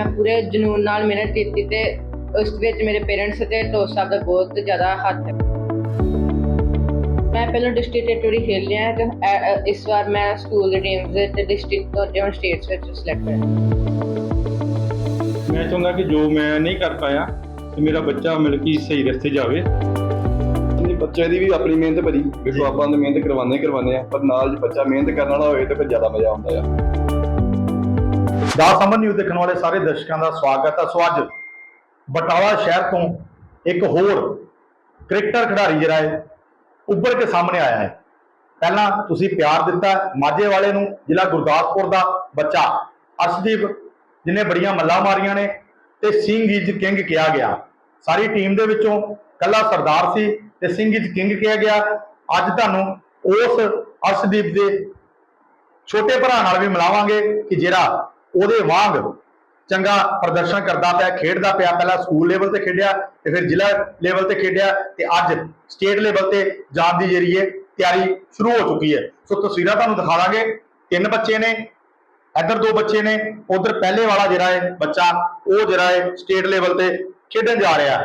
ਮੈਂ ਪੂਰੇ ਜਨੂਨ ਨਾਲ ਮਿਹਨਤ ਕੀਤੀ ਤੇ ਉਸ ਵਿੱਚ ਮੇਰੇ ਪੇਰੈਂਟਸ ਤੇ ਦੋਸਤ ਸਾਹਿਬ ਦਾ ਬਹੁਤ ਜ਼ਿਆਦਾ ਹੱਥ ਹੈ। ਮੈਂ ਪਹਿਲਾਂ ਡਿਸਟ੍ਰਿਕਟ ਟੈਟਰੀ ਖੇਲ ਲਿਆ ਹੈ ਤੇ ਇਸ ਵਾਰ ਮੈਂ ਸਕੂਲ ਦੇ ਟੀਮਸ ਤੇ ਡਿਸਟ੍ਰਿਕਟ ਤੋਂ ਜਿਵੇਂ ਸਟੇਟਸ ਵਿੱਚ ਸਿਲੈਕਟ ਹੋਇਆ। ਮੈਂ ਚਾਹੁੰਦਾ ਕਿ ਜੋ ਮੈਂ ਨਹੀਂ ਕਰ ਪਾਇਆ ਤੇ ਮੇਰਾ ਬੱਚਾ ਮਿਲ ਕੇ ਸਹੀ ਰਸਤੇ ਜਾਵੇ। ਬੱਚੇ ਦੀ ਵੀ ਆਪਣੀ ਮਿਹਨਤ ਭਰੀ ਦੇਖੋ ਆਪਾਂ ਤਾਂ ਮਿਹਨਤ ਕਰਵਾਉਂਦੇ ਕਰਵਾਉਂਦੇ ਆ ਪਰ ਨਾਲ ਜੇ ਬੱਚਾ ਮਿਹਨਤ ਕਰਨ ਵਾਲਾ ਹੋਵੇ ਤਾਂ ਫਿਰ ਜ਼ਿਆਦਾ ਮਜ਼ਾ ਆਉਂਦਾ ਆ। ਦਾ ਸਮਨ ਨਿਊਜ਼ ਦੇਖਣ ਵਾਲੇ ਸਾਰੇ ਦਰਸ਼ਕਾਂ ਦਾ ਸਵਾਗਤ ਹੈ। ਸੋ ਅੱਜ ਬਟਾਲਾ ਸ਼ਹਿਰ ਤੋਂ ਇੱਕ ਹੋਰ ਕ੍ਰਿਕਟਰ ਖਿਡਾਰੀ ਜਿਹੜਾ ਹੈ, ਉੱਭਰ ਕੇ ਸਾਹਮਣੇ ਆਇਆ ਹੈ। ਪਹਿਲਾਂ ਤੁਸੀਂ ਪਿਆਰ ਦਿੱਤਾ ਮਾਝੇ ਵਾਲੇ ਨੂੰ, ਜ਼ਿਲ੍ਹਾ ਗੁਰਦਾਸਪੁਰ ਦਾ ਬੱਚਾ ਅਰਸ਼ਦੀਪ ਜਿਹਨੇ ਬੜੀਆਂ ਮੱਲਾਂ ਮਾਰੀਆਂ ਨੇ ਤੇ ਸਿੰਘ ਇਜ਼ ਕਿੰਗ ਕਿਹਾ ਗਿਆ। ਸਾਰੀ ਟੀਮ ਦੇ ਵਿੱਚੋਂ ਕੱਲਾ ਸਰਦਾਰ ਸੀ ਤੇ ਸਿੰਘ ਇਜ਼ ਕਿੰਗ ਕਿਹਾ ਗਿਆ। ਅੱਜ ਤੁਹਾਨੂੰ ਉਸ ਅਰਸ਼ਦੀਪ ਦੇ ਛੋਟੇ ਭਰਾ ਨਾਲ ਵੀ ਮਿਲਾਵਾਂਗੇ ਕਿ ਜਿਹੜਾ ਉਹਦੇ ਵਾਂਗ ਚੰਗਾ ਪ੍ਰਦਰਸ਼ਨ ਕਰਦਾ ਪਿਆ, ਖੇਡਦਾ ਪਿਆ, ਪਹਿਲਾਂ ਸਕੂਲ ਲੈਵਲ ਤੇ ਖੇਡਿਆ ਤੇ ਫਿਰ ਜ਼ਿਲ੍ਹਾ ਲੈਵਲ ਤੇ ਖੇਡਿਆ ਤੇ ਅੱਜ ਸਟੇਟ ਲੈਵਲ ਤੇ ਜਾਣ ਦੀ ਜਿਹੜੀ ਹੈ ਤਿਆਰੀ ਸ਼ੁਰੂ ਹੋ ਚੁੱਕੀ ਹੈ। ਸੋ ਤਸਵੀਰਾਂ ਤੁਹਾਨੂੰ ਦਿਖਾ ਦਾਂਗੇ। ਤਿੰਨ ਬੱਚੇ ਨੇ, ਇੱਧਰ ਦੋ ਬੱਚੇ ਨੇ, ਉਧਰ ਪਹਿਲੇ ਵਾਲਾ ਜਿਹੜਾ ਹੈ ਬੱਚਾ, ਉਹ ਜਿਹੜਾ ਹੈ ਸਟੇਟ ਲੈਵਲ ਤੇ ਖੇਡਣ ਜਾ ਰਿਹਾ।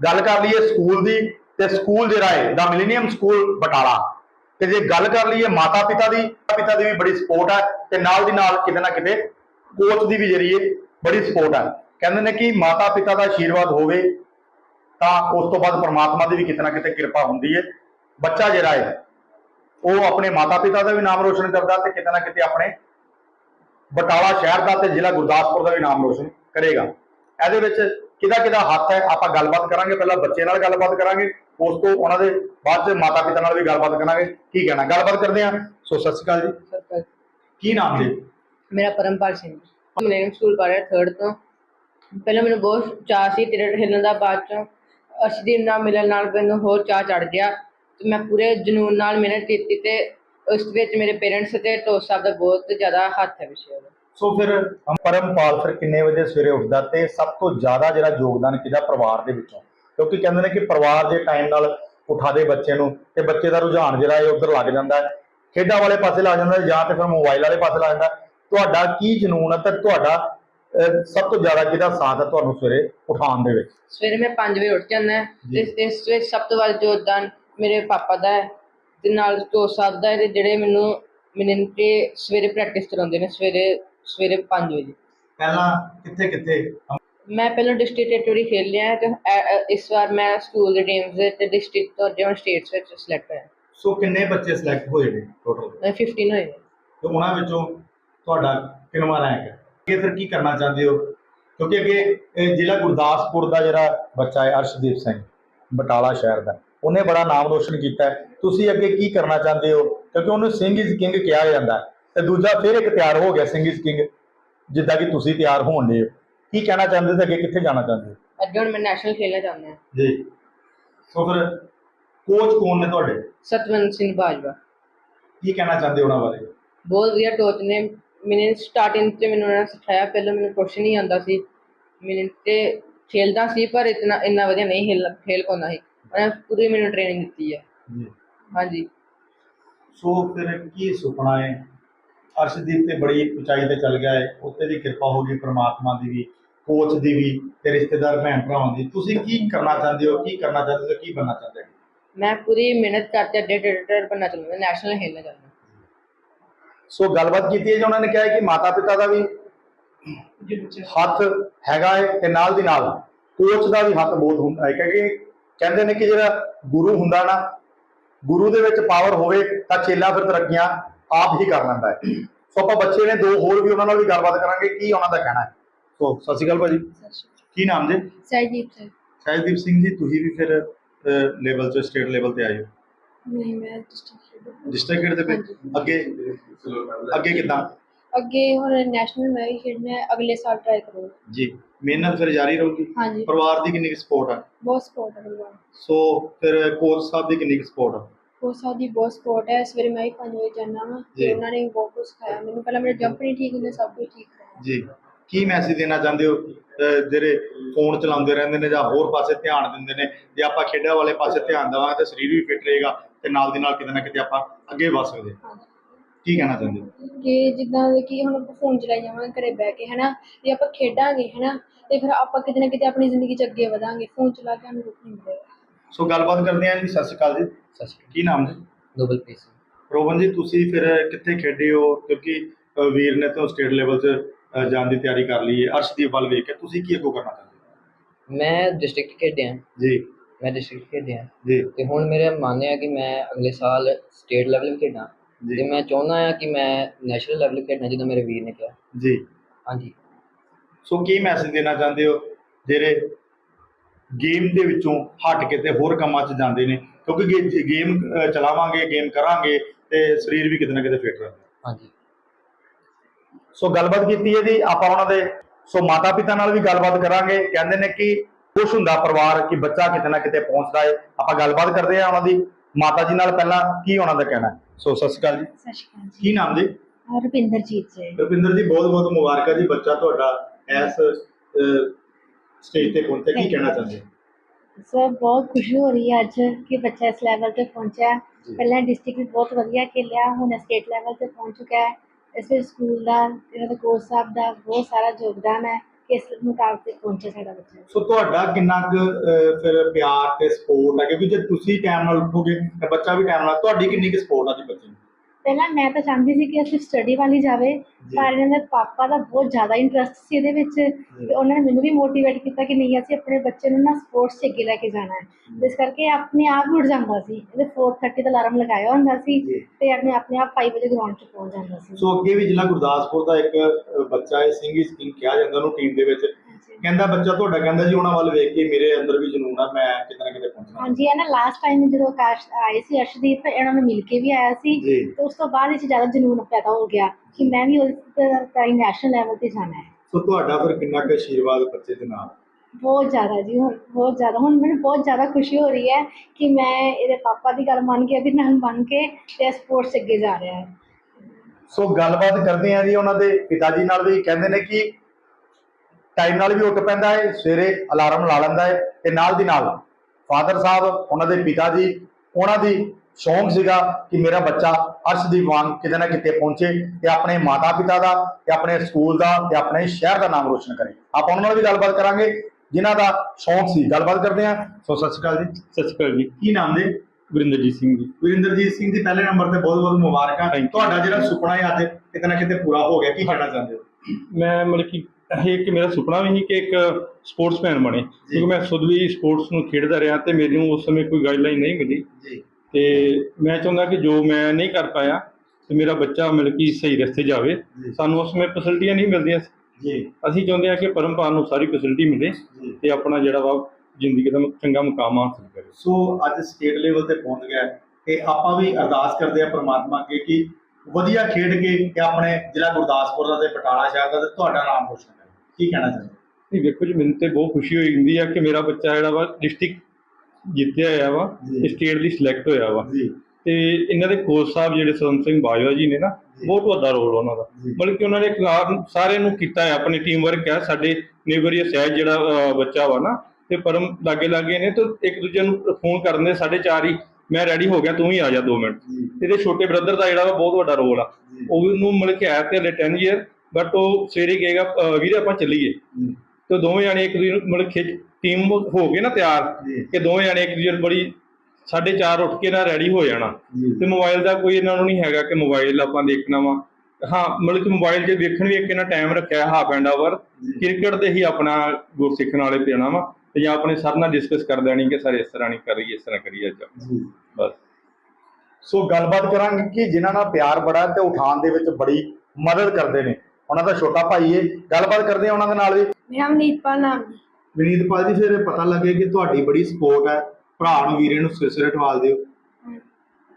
ਗੱਲ ਕਰ ਲਈਏ ਸਕੂਲ ਦੀ ਤੇ ਸਕੂਲ ਜਿਹੜਾ ਹੈ ਦਾ ਮਿਲੀਨੀਅਮ ਸਕੂਲ ਬਟਾਲਾ। ਤੇ ਜੇ ਗੱਲ ਕਰ ਲਈਏ ਮਾਤਾ ਪਿਤਾ ਦੀ ਪਿਤਾ ਦੀ ਵੀ ਬੜੀ ਸਪੋਰਟ ਹੈ ਤੇ ਨਾਲ ਦੀ ਨਾਲ ਕਿਤੇ ਨਾ ਕਿਤੇ ਕੋਚ ਦੀ ਵੀ ਜਿਹੜੀ ਹੈ ਬੜੀ ਸਪੋਰਟ ਹੈ ਕਹਿੰਦੇ ਨੇ ਕਿ ਮਾਤਾ ਪਿਤਾ ਦਾ ਆਸ਼ੀਰਵਾਦ ਹੋਵੇ ਤਾਂ ਉਸ ਤੋਂ ਬਾਅਦ ਪ੍ਰਮਾਤਮਾ ਦੀ ਵੀ ਕਿਤੇ ਨਾ ਕਿਤੇ ਕਿਰਪਾ ਹੁੰਦੀ ਹੈ ਬੱਚਾ ਜਿਹੜਾ ਹੈ ਉਹ ਆਪਣੇ ਮਾਤਾ ਪਿਤਾ ਦਾ ਵੀ ਨਾਮ ਰੋਸ਼ਨ ਕਰਦਾ ਤੇ ਕਿਤੇ ਨਾ ਕਿਤੇ ਆਪਣੇ ਬਟਾਲਾ ਸ਼ਹਿਰ ਦਾ ਤੇ ਜ਼ਿਲ੍ਹਾ ਗੁਰਦਾਸਪੁਰ ਦਾ ਵੀ ਨਾਮ ਰੋਸ਼ਨ ਕਰੇਗਾ। ਇਹਦੇ ਵਿੱਚ ਕਿਹਦਾ ਕਿਹਦਾ ਹੱਥ ਹੈ ਆਪਾਂ ਗੱਲਬਾਤ ਕਰਾਂਗੇ ਪਹਿਲਾਂ ਬੱਚੇ ਨਾਲ ਗੱਲਬਾਤ ਕਰਾਂਗੇ ਉਸ ਤੋਂ ਉਹਨਾਂ ਦੇ ਬਾਅਦ ਚ ਮਾਤਾ ਪਿਤਾ ਨਾਲ ਵੀ ਗੱਲਬਾਤ ਕਰਾਂਗੇ। ਕੀ ਕਹਿਣਾ? ਗੱਲਬਾਤ ਕਰਦੇ ਹਾਂ। ਸੋ ਸਤਿ ਸ਼੍ਰੀ ਅਕਾਲ ਜੀ। ਕੀ ਨਾਮ ਜੀ? ਮੇਰਾ ਪਰਮਪਾਲ ਸਿੰਘ। ਮਿਲੇਨੀਅਮ ਸਕੂਲ ਪੜ੍ਹ ਰਿਹਾ ਥਰਡ ਤੋਂ। ਪਹਿਲਾਂ ਮੈਨੂੰ ਬਹੁਤ ਚਾਅ ਸੀ ਕ੍ਰਿਕਟ ਖੇਡਣ ਦਾ, ਬਾਅਦ ਚੋਂ ਅਰਸ਼ਦੀਪ ਨਾਲ ਮਿਲਣ ਨਾਲ ਮੈਨੂੰ ਹੋਰ ਚਾਅ ਚੜ ਗਿਆ। ਤੇ ਮੈਂ ਪੂਰੇ ਜਨੂਨ ਨਾਲ ਮਿਹਨਤ ਕੀਤੀ ਤੇ ਉਸ ਵਿੱਚ ਮੇਰੇ ਪੇਰੈਂਟਸ ਤੇ ਦੋਸਤ ਸਾਹਿਬ ਦਾ ਬਹੁਤ ਜ਼ਿਆਦਾ ਹੱਥ ਹੈ ਵਿਸ਼ੇ ਉਹਦਾ। ਸੋ ਫਿਰ ਪਰਮਪਾਲ ਫਿਰ ਕਿੰਨੇ ਵਜੇ ਸਵੇਰੇ ਉੱਠਦਾ ਤੇ ਸਭ ਤੋਂ ਜ਼ਿਆਦਾ ਜਿਹੜਾ ਯੋਗਦਾਨ ਕਿਹਦਾ ਪਰਿਵਾਰ ਦੇ ਵਿੱਚੋਂ? ਕਿਉਂਕਿ ਕਹਿੰਦੇ ਨੇ ਕਿ ਪਰਿਵਾਰ ਦੇ ਟਾਈਮ ਨਾਲ ਉਠਾ ਦੇ ਬੱਚੇ ਨੂੰ ਤੇ ਬੱਚੇ ਦਾ ਰੁਝਾਨ ਜਿਹੜਾ ਹੈ ਉਧਰ ਲੱਗ ਜਾਂਦਾ ਖੇਡਾਂ ਵਾਲੇ ਪਾਸੇ ਲੱਗ ਜਾਂਦਾ ਜਾਂ ਤੇ ਫਿਰ ਮੋਬਾਈਲ ਵਾਲੇ ਪਾਸੇ ਲੱਗ ਜਾਂਦਾ। ਤੁਹਾਡਾ ਕੀ ਜਨੂਨ ਹੈ ਤੇ ਤੁਹਾਡਾ ਅਹ, ਸਭ ਤੋਂ ਜ਼ਿਆਦਾ ਕਿਹਦਾ ਸਾਥ ਹੈ ਤੁਹਾਨੂੰ ਸਵੇਰੇ ਉਠਾਉਣ ਦੇ ਵਿੱਚ? ਸਵੇਰੇ ਮੈਂ 5 ਵਜੇ ਉੱਠ ਜਾਂਦਾ ਹੈ। ਜੀ। ਤੇ ਇਸ ਵਿੱਚ ਸਭ ਤੋਂ ਵੱਧ ਯੋਗਦਾਨ ਮੇਰੇ ਪਾਪਾ ਦਾ ਹੈ ਤੇ ਨਾਲ ਦੋਸਤ ਸਾਹਿਬ ਦਾ ਹੈ ਤੇ ਜਿਹੜੇ ਮੈਨੂੰ ਮੈਨੂੰ ਤੇ ਸਵੇਰੇ ਪ੍ਰੈਕਟਿਸ ਕਰਾਉਂਦੇ ਨੇ ਸਵੇਰੇ ਸਵੇਰੇ 5 ਵਜੇ। ਪਹਿਲਾਂ ਕਿੱਥੇ ਕਿੱਥੇ? ਮੈਂ ਪਹਿਲਾਂ ਡਿਸਟ੍ਰਿਕਟ ਟੈਟਰੀ ਖੇਲ ਲਿਆ ਹੈ ਤੇ ਐ- ਐ- ਇਸ ਵਾਰ ਮੈਂ ਸਕੂਲ ਦੇ ਟੀਮਸ ਦੇ ਤੇ ਡਿਸਟ੍ਰਿਕਟ ਤੋਂ ਜਿਵੇਂ ਸਟੇਟਸ ਵਿੱਚ ਸਿਲੈਕਟ ਹੋਇਆ। ਸੋ ਕਿੰਨੇ ਬੱਚੇ ਸਿਲੈਕਟ ਹੋਏ ਨੇ ਟੋਟਲ ਮੈਂ 15 ਹੋਏ ਨੇ। ਤੇ ਉਹਨਾਂ ਵਿੱਚੋਂ ਤੁਹਾਡਾ ਕਿੰਨਵਾਂ ਰੈਂਕ ਹੈ ਅੱਗੇ ਫਿਰ ਕੀ ਕਰਨਾ ਚਾਹੁੰਦੇ ਹੋ? ਕਿਉਂਕਿ ਅੱਗੇ ਇਹ ਜ਼ਿਲ੍ਹਾ ਗੁਰਦਾਸਪੁਰ ਦਾ ਜਿਹੜਾ ਬੱਚਾ ਹੈ ਅਰਸ਼ਦੀਪ ਸਿੰਘ ਬਟਾਲਾ ਸ਼ਹਿਰ ਦਾ। ਉਹਨੇ ਬੜਾ ਨਾਮ ਰੋਸ਼ਨ ਕੀਤਾ ਤੁਸੀਂ ਅੱਗੇ ਕੀ ਕਰਨਾ ਚਾਹੁੰਦੇ ਹੋ? ਕਿਉਂਕਿ ਉਹਨੂੰ ਸਿੰਘ ਇਜ਼ ਕਿੰਗ ਕਿਹਾ ਜਾਂਦਾ ਤੇ ਦੂਜਾ ਫਿਰ ਇੱਕ ਤਿਆਰ ਹੋ ਗਿਆ ਸਿੰਘ ਇਜ਼ ਕਿੰਗ ਜਿੱਦਾਂ ਕਿ ਤੁਸੀਂ ਤਿਆਰ ਹੋਣ ਦੇ ਹੋ। ਕੀ ਕਹਿਣਾ ਚਾਹੁੰਦੇ ਤੇ ਅੱਗੇ ਕਿੱਥੇ ਜਾਣਾ ਚਾਹੁੰਦੇ ਹੋ? ਅੱਗੇ ਹੁਣ ਮੈਂ ਨੈਸ਼ਨਲ ਖੇਡਣਾ ਚਾਹੁੰਦਾ ਹਾਂ। ਜੀ। ਸੋ ਫਿਰ ਕੋਚ ਕੌਣ ਨੇ ਤੁਹਾਡੇ? ਸਤਵੰਤ ਸਿੰਘ ਬਾਜਵਾ। ਕੀ ਕਹਿਣਾ ਚਾਹੁੰਦੇ ਹੋ ਉਹਨਾਂ ਬਾਰੇ? ਬਹੁਤ ਵਧੀਆ ਕੋਚ ਨੇ। ਮੈਨੂੰ ਸਟਾਰਟਿੰਗ ਤੇ ਮੈਨੂੰ ਉਹਨਾਂ ਨੇ ਸਿਖਾਇਆ ਪਹਿਲਾਂ ਮੈਨੂੰ ਕੁਛ ਨਹੀਂ ਆਉਂਦਾ ਸੀ। ਮੈਨੂੰ ਤੇ ਖੇਲਦਾ ਸੀ ਪਰ ਇਤਨਾ ਇੰਨਾ ਵਧੀਆ ਨਹੀਂ ਖੇਲ ਖੇਲ ਪਾਉਂਦਾ ਸੀ। ਉਹਨਾਂ ਨੇ ਪੂਰੀ ਮੈਨੂੰ ਟ੍ਰੇਨਿੰਗ ਦਿੱਤੀ ਹੈ ਜੀ। ਹਾਂਜੀ। ਸੋ ਫਿਰ ਕੀ ਸੁਪਨਾ ਹੈ? ਅਰਸ਼ਦੀਪ ਤੇ ਬੜੀ ਉਚਾਈ ਤੇ ਚੱਲ ਗਿਆ ਹੈ। ਉੱਤੇ ਦੀ ਕਿਰਪਾ ਹੋ ਗਈ ਪ੍ਰਮਾਤਮਾ ਦੀ ਵੀ ਕੋਚ ਦੀ ਵੀ ਤੇ ਰਿਸ਼ਤੇਦਾਰ ਭੈਣ ਭਰਾਵਾਂ ਦੀ। ਤੁਸੀਂ ਕੀ ਕਰਨਾ ਚਾਹੁੰਦੇ ਹੋ? ਕੀ ਕਰਨਾ ਚਾਹੁੰਦੇ ਹੋ? ਕੀ ਬਣਨਾ ਚਾਹੁੰਦੇ ਹੋ? ਮੈਂ ਪੂਰੀ ਮਿਹਨਤ ਕਰਕੇ ਅੱਡੇ ਡਾਇਰੈਕਟਰ ਬਣਨਾ ਚਾਹੁੰਦਾ ਨੈਸ਼ਨਲ ਖੇਡਣਾ ਚਾਹੁੰਦਾ ਸੋ ਗੱਲਬਾਤ ਕੀਤੀ ਹੈ ਜੀ ਉਹਨਾਂ ਨੇ ਕਿਹਾ ਕਿ ਮਾਤਾ ਪਿਤਾ ਦਾ ਵੀ ਹੱਥ ਹੈਗਾ ਹੈ ਤੇ ਨਾਲ ਦੀ ਨਾਲ ਕੋਚ ਦਾ ਵੀ ਹੱਥ ਬਹੁਤ ਹੁੰਦਾ ਹੈ ਕਿਉਂਕਿ ਕਹਿੰਦੇ ਨੇ ਕਿ ਜਿਹੜਾ ਗੁਰੂ ਹੁੰਦਾ ਨਾ ਗੁਰੂ ਦੇ ਵਿੱਚ ਪਾਵਰ ਹੋਵੇ ਤਾਂ ਚੇਲਾ ਫਿਰ ਤਰੱਕੀਆਂ ਆਪ ਹੀ ਕਰ ਲੈਂਦਾ ਹੈ। ਸੋ ਆਪਾਂ ਬੱਚੇ ਨੇ ਦੋ ਹੋਰ ਵੀ ਉਹਨਾਂ ਨਾਲ ਵੀ ਗੱਲਬਾਤ ਕਰਾਂਗੇ ਕੀ ਉਹਨਾਂ ਦਾ ਕਹਿਣਾ ਹੈ? ਸੋ ਸਤਿ ਸ਼੍ਰੀ ਅਕਾਲ ਭਾਜੀ। ਕੀ ਨਾਮ ਜੀ? ਸਹਿਜੀਤ ਸਰ। ਸ਼ਾਹਿਦੀਪ ਸਿੰਘ ਜੀ ਤੁਸੀਂ ਵੀ ਫਿਰ ਲੈਵਲ ਤੋਂ ਸਟੇਟ ਲੈਵਲ ਤੇ ਆਏ ਹੋ। ਨਹੀਂ ਮੈਂ ਡਿਸਟ੍ਰਿਕਟ ਡਿਸਟ੍ਰਿਕਟ ਖੇਡਦੇ ਪਏ ਅੱਗੇ ਅੱਗੇ ਕਿਦਾਂ? ਅੱਗੇ ਹੁਣ ਨੈਸ਼ਨਲ ਮੈਂ ਵੀ ਖੇਡਣਾ ਹੈ ਅਗਲੇ ਸਾਲ ਟਰਾਈ ਕਰੂੰਗਾ। ਜੀ ਮਿਹਨਤ ਫਿਰ ਜਾਰੀ ਰਹੂਗੀ? ਹਾਂਜੀ। ਪਰਿਵਾਰ ਦੀ ਕਿੰਨੀ ਸਪੋਰਟ ਹੈ ਬਹੁਤ ਸਪੋਰਟ ਹੈ ਪਰਿਵਾਰ ਸੋ ਫਿਰ ਕੋਚ ਸਾਹਿਬ ਦੀ ਕਿੰਨੀ ਸਪੋਰਟ ਹੈ ਬਹੁਤ ਸਾਡੀ ਬਹੁਤ ਸਪੋਰਟ ਹੈ ਸਵੇਰੇ ਮੈਂ ਵੀ 5 ਵਜੇ ਜਾਣਾ ਵਾ ਜੀ। ਤੇ ਉਹਨਾਂ ਨੇ ਵੀ ਬਹੁਤ ਕੁਝ ਸਿਖਾਇਆ। ਮੈਨੂੰ ਪਹਿਲਾਂ ਮੇਰਾ ਜੰਪ ਨਹੀਂ ਠੀਕ ਹੁੰਦਾ ਸਭ ਕੁਝ ਠੀਕ ਕਰਾਇਆ। ਜੀ। ਕੀ ਮੈਸੇਜ ਦੇਣਾ ਚਾਹੁੰਦੇ ਹੋ? ਅਹ ਜਿਹੜੇ ਫੋਨ ਚਲਾਉਂਦੇ ਰਹਿੰਦੇ ਨੇ ਜਾਂ ਹੋਰ ਪਾਸੇ ਧਿਆਨ ਦਿੰਦੇ ਨੇ ਜੇ ਆਪਾਂ ਖੇਡਾਂ ਵਾਲੇ ਪਾਸੇ ਧਿਆਨ ਦੇਵਾਂਗੇ ਤਾਂ ਸਰੀਰ ਵੀ ਫਿੱਟ ਰਹੇਗਾ ਤੇ ਨਾਲ ਦੀ ਨਾਲ ਕਿਤੇ ਨਾ ਕਿਤੇ ਆਪਾਂ ਅੱਗੇ ਵਧ ਸਕਦੇ ਹਾਂ। ਕੀ ਕਹਿਣਾ ਚਾਹੁੰਦੇ ਹੋ? ਕਿ ਜਿੱਦਾਂ ਕਿ ਹੁਣ ਆਪਾਂ ਫੋਨ ਚਲਾਈ ਜਾਵਾਂਗੇ ਘਰੇ ਬਹਿ ਕੇ ਹਨਾ ਜੇ ਆਪਾਂ ਖੇਡਾਂਗੇ ਹਨਾ ਤੇ ਫਿਰ ਆਪਾਂ ਕਿਤੇ ਨਾ ਕਿਤੇ ਆਪਣੀ ਜ਼ਿੰਦਗੀ 'ਚ ਅੱਗੇ ਵਧਾਂਗੇ। ਫੋਨ ਚਲਾ ਕੇ ਸਾਨੂੰ ਨਹੀਂ ਮਿਲੇਗਾ। ਸੋ ਗੱਲਬਾਤ ਕਰਦੇ ਹਾਂ ਜੀ। ਸਤਿ ਸ਼੍ਰੀ ਅਕਾਲ ਜੀ। ਸਤਿ ਸ਼੍ਰੀ ਕੀ ਨਾਮ ਜੀ? ਅਕਾਲ ਨੋਬਲ ਪੀਸ ਰੋਬਨ ਜੀ ਤੁਸੀਂ ਫਿਰ ਕਿੱਥੇ ਖੇਡੇ ਹੋ? ਕਿਉਂਕਿ ਵੀਰ ਨੇ ਤਾਂ ਸਟੇਟ ਲੈਵਲ 'ਚ ਜਾਣ ਦੀ ਤਿਆਰੀ ਕਰ ਲਈ ਹੈ। ਅਰਸ਼ਦੀਪ ਵੱਲ ਵੇਖ ਕੇ ਤੁਸੀਂ ਕੀ ਅੱਗੋਂ ਕਰਨਾ ਚਾਹੁੰਦੇ ਹੋ? ਮੈਂ ਡਿਸਟ੍ਰਿਕਟ ਖੇਡਿਆ। ਜੀ। ਮੈਂ ਡਿਸਟ੍ਰਿਕਟ ਖੇਡਿਆ। ਜੀ। ਤੇ ਹੁਣ ਮੇਰਾ ਮਨ ਹੈ ਕਿ ਮੈਂ ਅਗਲੇ ਸਾਲ ਸਟੇਟ ਲੈਵਲ ਵੀ ਖੇਡਾਂ। ਜੀ। ਤੇ ਮੈਂ ਚਾਹੁੰਦਾ ਹਾਂ ਕਿ ਮੈਂ ਨੈਸ਼ਨਲ ਲੈਵਲ ਖੇਡਣਾ ਜਿੱਦਾਂ ਮੇਰੇ ਵੀਰ ਨੇ ਕਿਹਾ। ਜੀ। ਹਾਂਜੀ। ਸੋ ਕੀ ਮੈਸੇਜ ਦੇਣਾ ਚਾਹੁੰਦੇ ਹੋ? ਜਿਹੜੇ ਗੇਮ ਦੇ ਵਿੱਚੋਂ ਹਟ ਕੇ ਤੇ ਹੋਰ ਕੰਮਾਂ 'ਚ ਜਾਂਦੇ ਨੇ। ਕਿਉਂਕਿ ਗੇਮ ਚਲਾਵਾਂਗੇ ਗੇਮ ਕਰਾਂਗੇ ਤੇ ਸਰੀਰ ਵੀ ਕਿਤੇ ਨਾ ਕਿਤੇ ਫਿੱਟ ਰਹਿੰਦਾ। ਹਾਂਜੀ। ਸੋ ਗੱਲਬਾਤ ਕੀਤੀ ਹੈ ਜੀ। ਆਪਾਂ ਉਹਨਾਂ ਦੇ ਸੋ ਮਾਤਾ ਪਿਤਾ ਨਾਲ ਵੀ ਗੱਲਬਾਤ ਕਰਾਂਗੇ। ਕਹਿੰਦੇ ਨੇ ਕਿ ਖੁਸ਼ ਹੁੰਦਾ ਪਰਿਵਾਰ ਕਿ ਬੱਚਾ ਕਿਤੇ ਨਾ ਕਿਤੇ ਪਹੁੰਚਦਾ ਹੈ ਆਪਾਂ ਗੱਲਬਾਤ ਕਰਦੇ ਹਾਂ ਉਹਨਾਂ ਦੀ। ਮਾਤਾ ਜੀ ਨਾਲ ਪਹਿਲਾਂ ਕੀ ਉਹਨਾਂ ਦਾ ਕਹਿਣਾ? ਸੋ ਸਤਿ ਸ਼੍ਰੀ ਅਕਾਲ ਜੀ। ਸਤਿ ਸ਼੍ਰੀ ਅਕਾਲ ਕੀ ਨਾਮ ਜੀ? ਰੁਪਿੰਦਰਜੀਤ ਜੀ। ਰੁਪਿੰਦਰ ਜੀ ਬਹੁਤ ਬਹੁਤ ਮੁਬਾਰਕਾਂ ਜੀ ਬੱਚਾ ਤੁਹਾਡਾ ਇਸ ਸਟੇਜ ਤੇ ਪਹੁੰਚਿਆ। ਕੀ ਕਹਿਣਾ ਚਾਹੁੰਦੇ ਸਰ ਬਹੁਤ ਖੁਸ਼ੀ ਹੋ ਰਹੀ ਹੈ ਅੱਜ ਕਿ ਬੱਚਾ ਇਸ ਲੈਵਲ ਤੇ ਪਹੁੰਚਿਆ। ਪਹਿਲਾਂ ਡਿਸਟ੍ਰਿਕਟ ਵਿੱਚ ਬਹੁਤ ਵਧੀਆ ਖੇਲਿਆ ਹੁਣ ਸਟੇਟ ਲੈਵਲ ਤੇ ਪਹੁੰਚ ਚੁੱਕਾ ਹੈ। ਇਸ ਸਕੂਲ ਦਾ ਇਹਨਾਂ ਦਾ ਕੋਚ ਸਾਹਿਬ ਦਾ ਬਹੁਤ ਸਾਰਾ ਯੋਗਦਾਨ ਹੈ। ਇਸ ਮੁਕਾਮ ਤੇ ਸਾਡਾ ਬੱਚਾ? ਸੋ ਤੁਹਾਡਾ ਕਿੰਨਾ ਕੁ ਅਹ, ਫਿਰ ਪਿਆਰ ਤੇ ਸਪੋਰਟ ਆ? ਕਿਉਂਕਿ ਜੇ ਤੁਸੀਂ ਟਾਈਮ ਨਾਲ ਉੱਠੋਗੇ ਤਾਂ ਬੱਚਾ ਵੀ ਟਾਈਮ ਨਾਲ ਤੁਹਾਡੀ ਕਿੰਨੀ ਕੁ ਸਪੋਰਟ ਆ ਜੀ ਬੱਚੇ ਨੂੰ? ਪਹਿਲਾਂ ਮੈਂ ਤਾਂ ਚਾਹੁੰਦੀ ਸੀ ਕਿ ਸਿਰਫ ਸਟੱਡੀ ਵਾਲੀ ਜਾਵੇ ਪਰ ਇਹਨਾਂ ਦੇ ਪਾਪਾ ਦਾ ਬਹੁਤ ਜ਼ਿਆਦਾ ਇੰਟਰਸਟ ਸੀ ਇਹਦੇ ਵਿੱਚ ਤੇ ਉਹਨਾਂ ਨੇ ਮੈਨੂੰ ਵੀ ਮੋਟੀਵੇਟ ਕੀਤਾ ਕਿ ਨਹੀਂ ਅਸੀਂ ਆਪਣੇ ਬੱਚੇ ਨੂੰ ਨਾ ਸਪੋਰਟਸ 'ਚ ਅੱਗੇ ਲੈ ਕੇ ਜਾਣਾ ਹੈ। ਇਸ ਕਰਕੇ ਆਪਣੇ ਆਪ ਉੱਠ ਜਾਂਦਾ ਸੀ। ਇਹਦੇ 4:30 ਦਾ ਅਲਾਰਮ ਲਗਾਇਆ ਹੁੰਦਾ ਸੀ। ਤੇ ਆਪਣੇ ਆਪਣੇ ਆਪ 5 ਵਜੇ ਗਰਾਊਂਡ 'ਚ ਪਹੁੰਚ ਜਾਂਦਾ ਸੀ। ਸੋ ਅੱਗੇ ਵੀ ਜ਼ਿਲ੍ਹਾ ਗੁਰਦਾਸਪੁਰ ਦਾ ਇੱਕ ਬੱਚਾ ਹੈ ਸਿੰਘੀ ਸਿੰਘ ਕਿਹਾ ਜਾਂਦਾ ਉਹਨੂੰ ਟੀਮ ਦੇ ਵਿੱਚ। ਕਹਿੰਦਾ ਬੱਚਾ ਤੁਹਾਡਾ ਕਹਿੰਦਾ ਜੀ ਉਹਨਾਂ ਵੱਲ ਵੇਖ ਕੇ ਮੇਰੇ ਅੰਦਰ ਵੀ ਜਨੂਨ ਆ ਮੈਂ ਕਿਤੇ ਨਾ ਕਿਤੇ ਪਹੁੰਚਣਾ। ਹਾਂਜੀ ਇਹ ਨਾ ਲਾਸਟ ਟਾਈਮ ਜਦੋਂ ਆਕਾਸ਼ ਆਏ ਸੀ ਅਰਸ਼ਦੀਪ ਇਹਨਾਂ ਨੂੰ ਮਿਲ ਕੇ ਵੀ ਆਇਆ ਸੀ ਜੀ। ਤੇ ਉਸ ਤੋਂ ਬਾਅਦ ਵਿੱਚ ਜ਼ਿਆਦਾ ਜਨੂਨ ਪੈਦਾ ਹੋ ਗਿਆ ਕਿ ਮੈਂ ਵੀ ਉਸ ਤਰ੍ਹਾਂ ਨੈਸ਼ਨਲ ਲੈਵਲ ਤੇ ਜਾਣਾ ਹੈ। ਸੋ ਤੁਹਾਡਾ ਫਿਰ ਕਿੰਨਾ ਕੁ ਆਸ਼ੀਰਵਾਦ ਬੱਚੇ ਦੇ ਨਾਲ? ਬਹੁਤ ਜ਼ਿਆਦਾ ਜੀ ਹੁਣ ਬਹੁਤ ਜ਼ਿਆਦਾ ਹੁਣ ਮੈਨੂੰ ਬਹੁਤ ਜ਼ਿਆਦਾ ਖੁਸ਼ੀ ਹੋ ਰਹੀ ਹੈ ਕਿ ਮੈਂ ਇਹਦੇ ਪਾਪਾ ਦੀ ਗੱਲ ਮੰਨ ਕੇ ਇਹਦੇ ਨਾਲ ਮੰਨ ਕੇ ਤੇ ਸਪੋਰਟਸ ਅੱਗੇ ਜਾ ਰਿਹਾ ਹੈ। ਸੋ ਗੱਲਬਾਤ ਕਰਦੇ ਆ ਜੀ ਉਹਨਾਂ ਦੇ ਪਿਤਾ ਜੀ ਨਾਲ ਵੀ ਕਹਿੰਦੇ ਨੇ ਕਿ ਟਾਈਮ ਨਾਲ ਵੀ ਉੱਠ ਪੈਂਦਾ ਹੈ ਸਵੇਰੇ ਅਲਾਰਮ ਲਾ ਲੈਂਦਾ ਹੈ ਤੇ ਨਾਲ ਦੀ ਨਾਲ ਫਾਦਰ ਸਾਹਿਬ ਉਹਨਾਂ ਦੇ ਪਿਤਾ ਜੀ ਉਹਨਾਂ ਦੀ ਸ਼ੌਂਕ ਸੀਗਾ ਕਿ ਮੇਰਾ ਬੱਚਾ ਅਰਸ਼ਦੀਪ ਵਾਂਗ ਕਿਤੇ ਨਾ ਕਿਤੇ ਪਹੁੰਚੇ ਤੇ ਆਪਣੇ ਮਾਤਾ ਪਿਤਾ ਦਾ ਤੇ ਆਪਣੇ ਸਕੂਲ ਦਾ ਤੇ ਆਪਣੇ ਸ਼ਹਿਰ ਦਾ ਨਾਮ ਰੋਸ਼ਨ ਕਰੇ। ਆਪਾਂ ਉਹਨਾਂ ਨਾਲ ਵੀ ਗੱਲਬਾਤ ਕਰਾਂਗੇ ਜਿਨ੍ਹਾਂ ਦਾ ਸ਼ੌਂਕ ਸੀ। ਗੱਲਬਾਤ ਕਰਦੇ ਹਾਂ। ਸੋ ਸਤਿ ਸ਼੍ਰੀ ਅਕਾਲ ਜੀ। ਸਤਿ ਸ਼੍ਰੀ ਅਕਾਲ ਜੀ। ਕੀ ਨਾਮ ਦੇ ਵਰਿੰਦਰਜੀਤ ਸਿੰਘ ਜੀ। ਵਿਰਿੰਦਰਜੀਤ ਸਿੰਘ ਜੀ ਪਹਿਲੇ ਨੰਬਰ ਤੇ ਬਹੁਤ ਬਹੁਤ ਮੁਬਾਰਕਾਂ ਤੁਹਾਡਾ ਜਿਹੜਾ ਸੁਪਨਾ ਹੈ ਅੱਜ ਕਿਤੇ ਨਾ ਕਿਤੇ ਪੂਰਾ ਹੋ ਗਿਆ ਕੀ ਕਹਿਣਾ ਚਾਹੁੰਦੇ ਹੋ? ਮੈਂ ਮਤਲਬ ਕਿ ਇਹ ਇੱਕ ਮੇਰਾ ਸੁਪਨਾ ਵੀ ਸੀ ਕਿ ਇੱਕ ਸਪੋਰਟਸਮੈਨ ਬਣੇ ਕਿਉਂਕਿ ਮੈਂ ਖੁਦ ਵੀ ਸਪੋਰਟਸ ਨੂੰ ਖੇਡਦਾ ਰਿਹਾ ਤੇ ਮੈਨੂੰ ਉਸ ਸਮੇਂ ਕੋਈ ਗਾਈਡਲਾਈਨ ਨਹੀਂ ਮਿਲੀ। ਜੀ। ਤੇ ਮੈਂ ਚਾਹੁੰਦਾ ਕਿ ਜੋ ਮੈਂ ਨਹੀਂ ਕਰ ਪਾਇਆ ਤੇ ਮੇਰਾ ਬੱਚਾ ਮਤਲਬ ਕਿ ਸਹੀ ਰਸਤੇ ਜਾਵੇ। ਸਾਨੂੰ ਉਸ ਸਮੇਂ ਫੈਸਿਲਿਟੀਆਂ ਨਹੀਂ ਮਿਲਦੀਆਂ ਸੀ। ਜੀ। ਅਸੀਂ ਚਾਹੁੰਦੇ ਹਾਂ ਕਿ ਪਰਮਪਾਲ ਨੂੰ ਸਾਰੀ ਫੈਸਿਲਿਟੀ ਮਿਲੇ ਤੇ ਆਪਣਾ ਜਿਹੜਾ ਵਾ ਜ਼ਿੰਦਗੀ ਦਾ ਚੰਗਾ ਮੁਕਾਮ ਹਾਸਲ ਕਰੇ। ਸੋ ਅੱਜ ਸਟੇਟ ਲੈਵਲ ਤੇ ਪਹੁੰਚ ਗਿਆ ਤੇ ਆਪਾਂ ਵੀ ਅਰਦਾਸ ਕਰਦੇ ਆ ਪ੍ਰਮਾਤਮਾ ਅੱਗੇ ਕਿ ਵਧੀਆ ਖੇਡ ਕੇ ਆਪਣੇ ਜ਼ਿਲ੍ਹਾ ਗੁਰਦਾਸਪੁਰ ਦਾ ਤੇ ਬਟਾਲਾ ਸ਼ਹਿਰ ਦਾ ਤੇ ਤੁਹਾਡਾ ਨਾਮ ਰੋਸ਼ਨ ਕੀ ਕਹਿਣਾ ਚਾਹੁੰਦੇ ਨਹੀਂ ਵੇਖੋ ਜੀ ਮੈਨੂੰ ਤੇ ਬਹੁਤ ਖੁਸ਼ੀ ਹੋਈ ਹੁੰਦੀ ਆ ਕਿ ਮੇਰਾ ਬੱਚਾ ਜਿਹੜਾ ਵਾ ਡਿਸਟ੍ਰਿਕਟ ਜਿੱਤਿਆ ਹੋਇਆ ਵਾ। ਸਟੇਟ ਲਈ ਸਿਲੈਕਟ ਹੋਇਆ ਵਾ। ਜੀ। ਤੇ ਇਹਨਾਂ ਦੇ ਕੋਚ ਸਾਹਿਬ ਜਿਹੜੇ ਸਵਰਨ ਸਿੰਘ ਬਾਜਵਾ ਜੀ ਨੇ ਨਾ। ਬਹੁਤ ਵੱਡਾ ਰੋਲ ਉਹਨਾਂ ਦਾ। ਮਤਲਬ ਕਿ ਉਹਨਾਂ ਨੇ ਖਿਲਾਫ ਸਾਰਿਆਂ ਨੂੰ ਕੀਤਾ ਹੈ ਆਪਣੀ ਟੀਮ ਵਰਕ ਹੈ ਸਾਡੇ ਨੇਬਰੀਆ ਸਹਿਜ ਜਿਹੜਾ ਬੱਚਾ ਵਾ ਨਾ ਤੇ ਪਰਮ ਲਾਗੇ ਲਾਗੇ ਨੇ ਤੇ ਇੱਕ ਦੂਜੇ ਨੂੰ ਫੋਨ ਕਰਨ ਦੇ ਸਾਢੇ ਚਾਰ ਹੀ ਮੈਂ ਰੈਡੀ ਹੋ ਗਿਆ ਤੂੰ ਵੀ ਆ ਜਾ 2 ਮਿੰਟ। ਇਹਦੇ ਛੋਟੇ ਬ੍ਰਦਰ ਦਾ ਜਿਹੜਾ ਵਾ ਬਹੁਤ ਵੱਡਾ ਰੋਲ ਆ। ਉਹਨੂੰ ਮਿਲ ਕੇ ਆਇਆ ਤੇ ਹਲੇ 10 ਇਅਰ ਬਟ ਉਹ ਸਵੇਰੇ ਕਹੇਗਾ ਵੀਰੇ ਆਪਾਂ ਚੱਲੀਏ। ਤੇ ਦੋਵੇਂ ਜਾਣੇ ਇੱਕ ਦੂਜੇ ਨੂੰ ਮਤਲਬ ਖਿੱਚ ਟੀਮ ਹੋ ਗਏ ਨਾ ਤਿਆਰ। ਕਿ ਦੋਵੇਂ ਜਾਣੇ ਇੱਕ ਦੂਜੇ ਨੂੰ ਬੜੀ ਸਾਢੇ ਚਾਰ ਉੱਠ ਕੇ ਨਾ ਰੈਡੀ ਹੋ ਜਾਣਾ। ਤੇ ਮੋਬਾਈਲ ਦਾ ਕੋਈ ਇਹਨਾਂ ਨੂੰ ਨਹੀਂ ਹੈਗਾ ਕਿ ਮੋਬਾਈਲ ਆਪਾਂ ਦੇਖਣਾ ਵਾ। ਹਾਂ ਮਤਲਬ ਕਿ ਮੋਬਾਈਲ 'ਚ ਵੇਖਣ ਵੀ ਇੱਕ ਇਹਨਾਂ ਟਾਈਮ ਰੱਖਿਆ ਹਾਫ ਐਂਡ ਆਵਰ ਕ੍ਰਿਕਟ ਦੇ ਹੀ ਆਪਣਾ ਗੁਰ ਸਿੱਖਣ ਵਾਲੇ ਪੈਣਾ ਵਾ। ਤੇ ਜਾਂ ਆਪਣੇ ਸਰ ਨਾਲ ਡਿਸਕਸ ਕਰ ਦੇਣੀ ਕਿ ਸਰ ਇਸ ਤਰ੍ਹਾਂ ਨਹੀਂ ਕਰੀਏ ਇਸ ਤਰ੍ਹਾਂ ਕਰੀਏ ਅੱਜ ਬਸ। ਸੋ ਗੱਲਬਾਤ ਕਰਾਂਗੇ ਕਿ ਜਿਨ੍ਹਾਂ ਨਾਲ ਪਿਆਰ ਬੜਾ ਤੇ ਉਠਾਉਣ ਦੇ ਵਿੱਚ ਬੜੀ ਮਦਦ ਕਰਦੇ ਨੇ। ਉਹਨਾਂ ਦਾ ਛੋਟਾ ਭਾਈ ਹੈ ਗੱਲਬਾਤ ਕਰਦੇ ਆ ਉਹਨਾਂ ਦੇ ਨਾਲ ਵੀ। ਮੇਰਾ ਮਨੀਤਪਾਲ ਨਾਮ ਜੀ। ਵਿਨੀਤਪਾਲ ਜੀ ਫਿਰ ਪਤਾ ਲੱਗੇ ਕਿ ਤੁਹਾਡੀ ਬੜੀ ਸਪੋਰਟ ਹੈ। ਭਰਾ ਨੂੰ ਵੀਰੇ ਨੂੰ ਸਿਰ ਸਿਰ ਠਵਾਲਦੇ ਹੋ।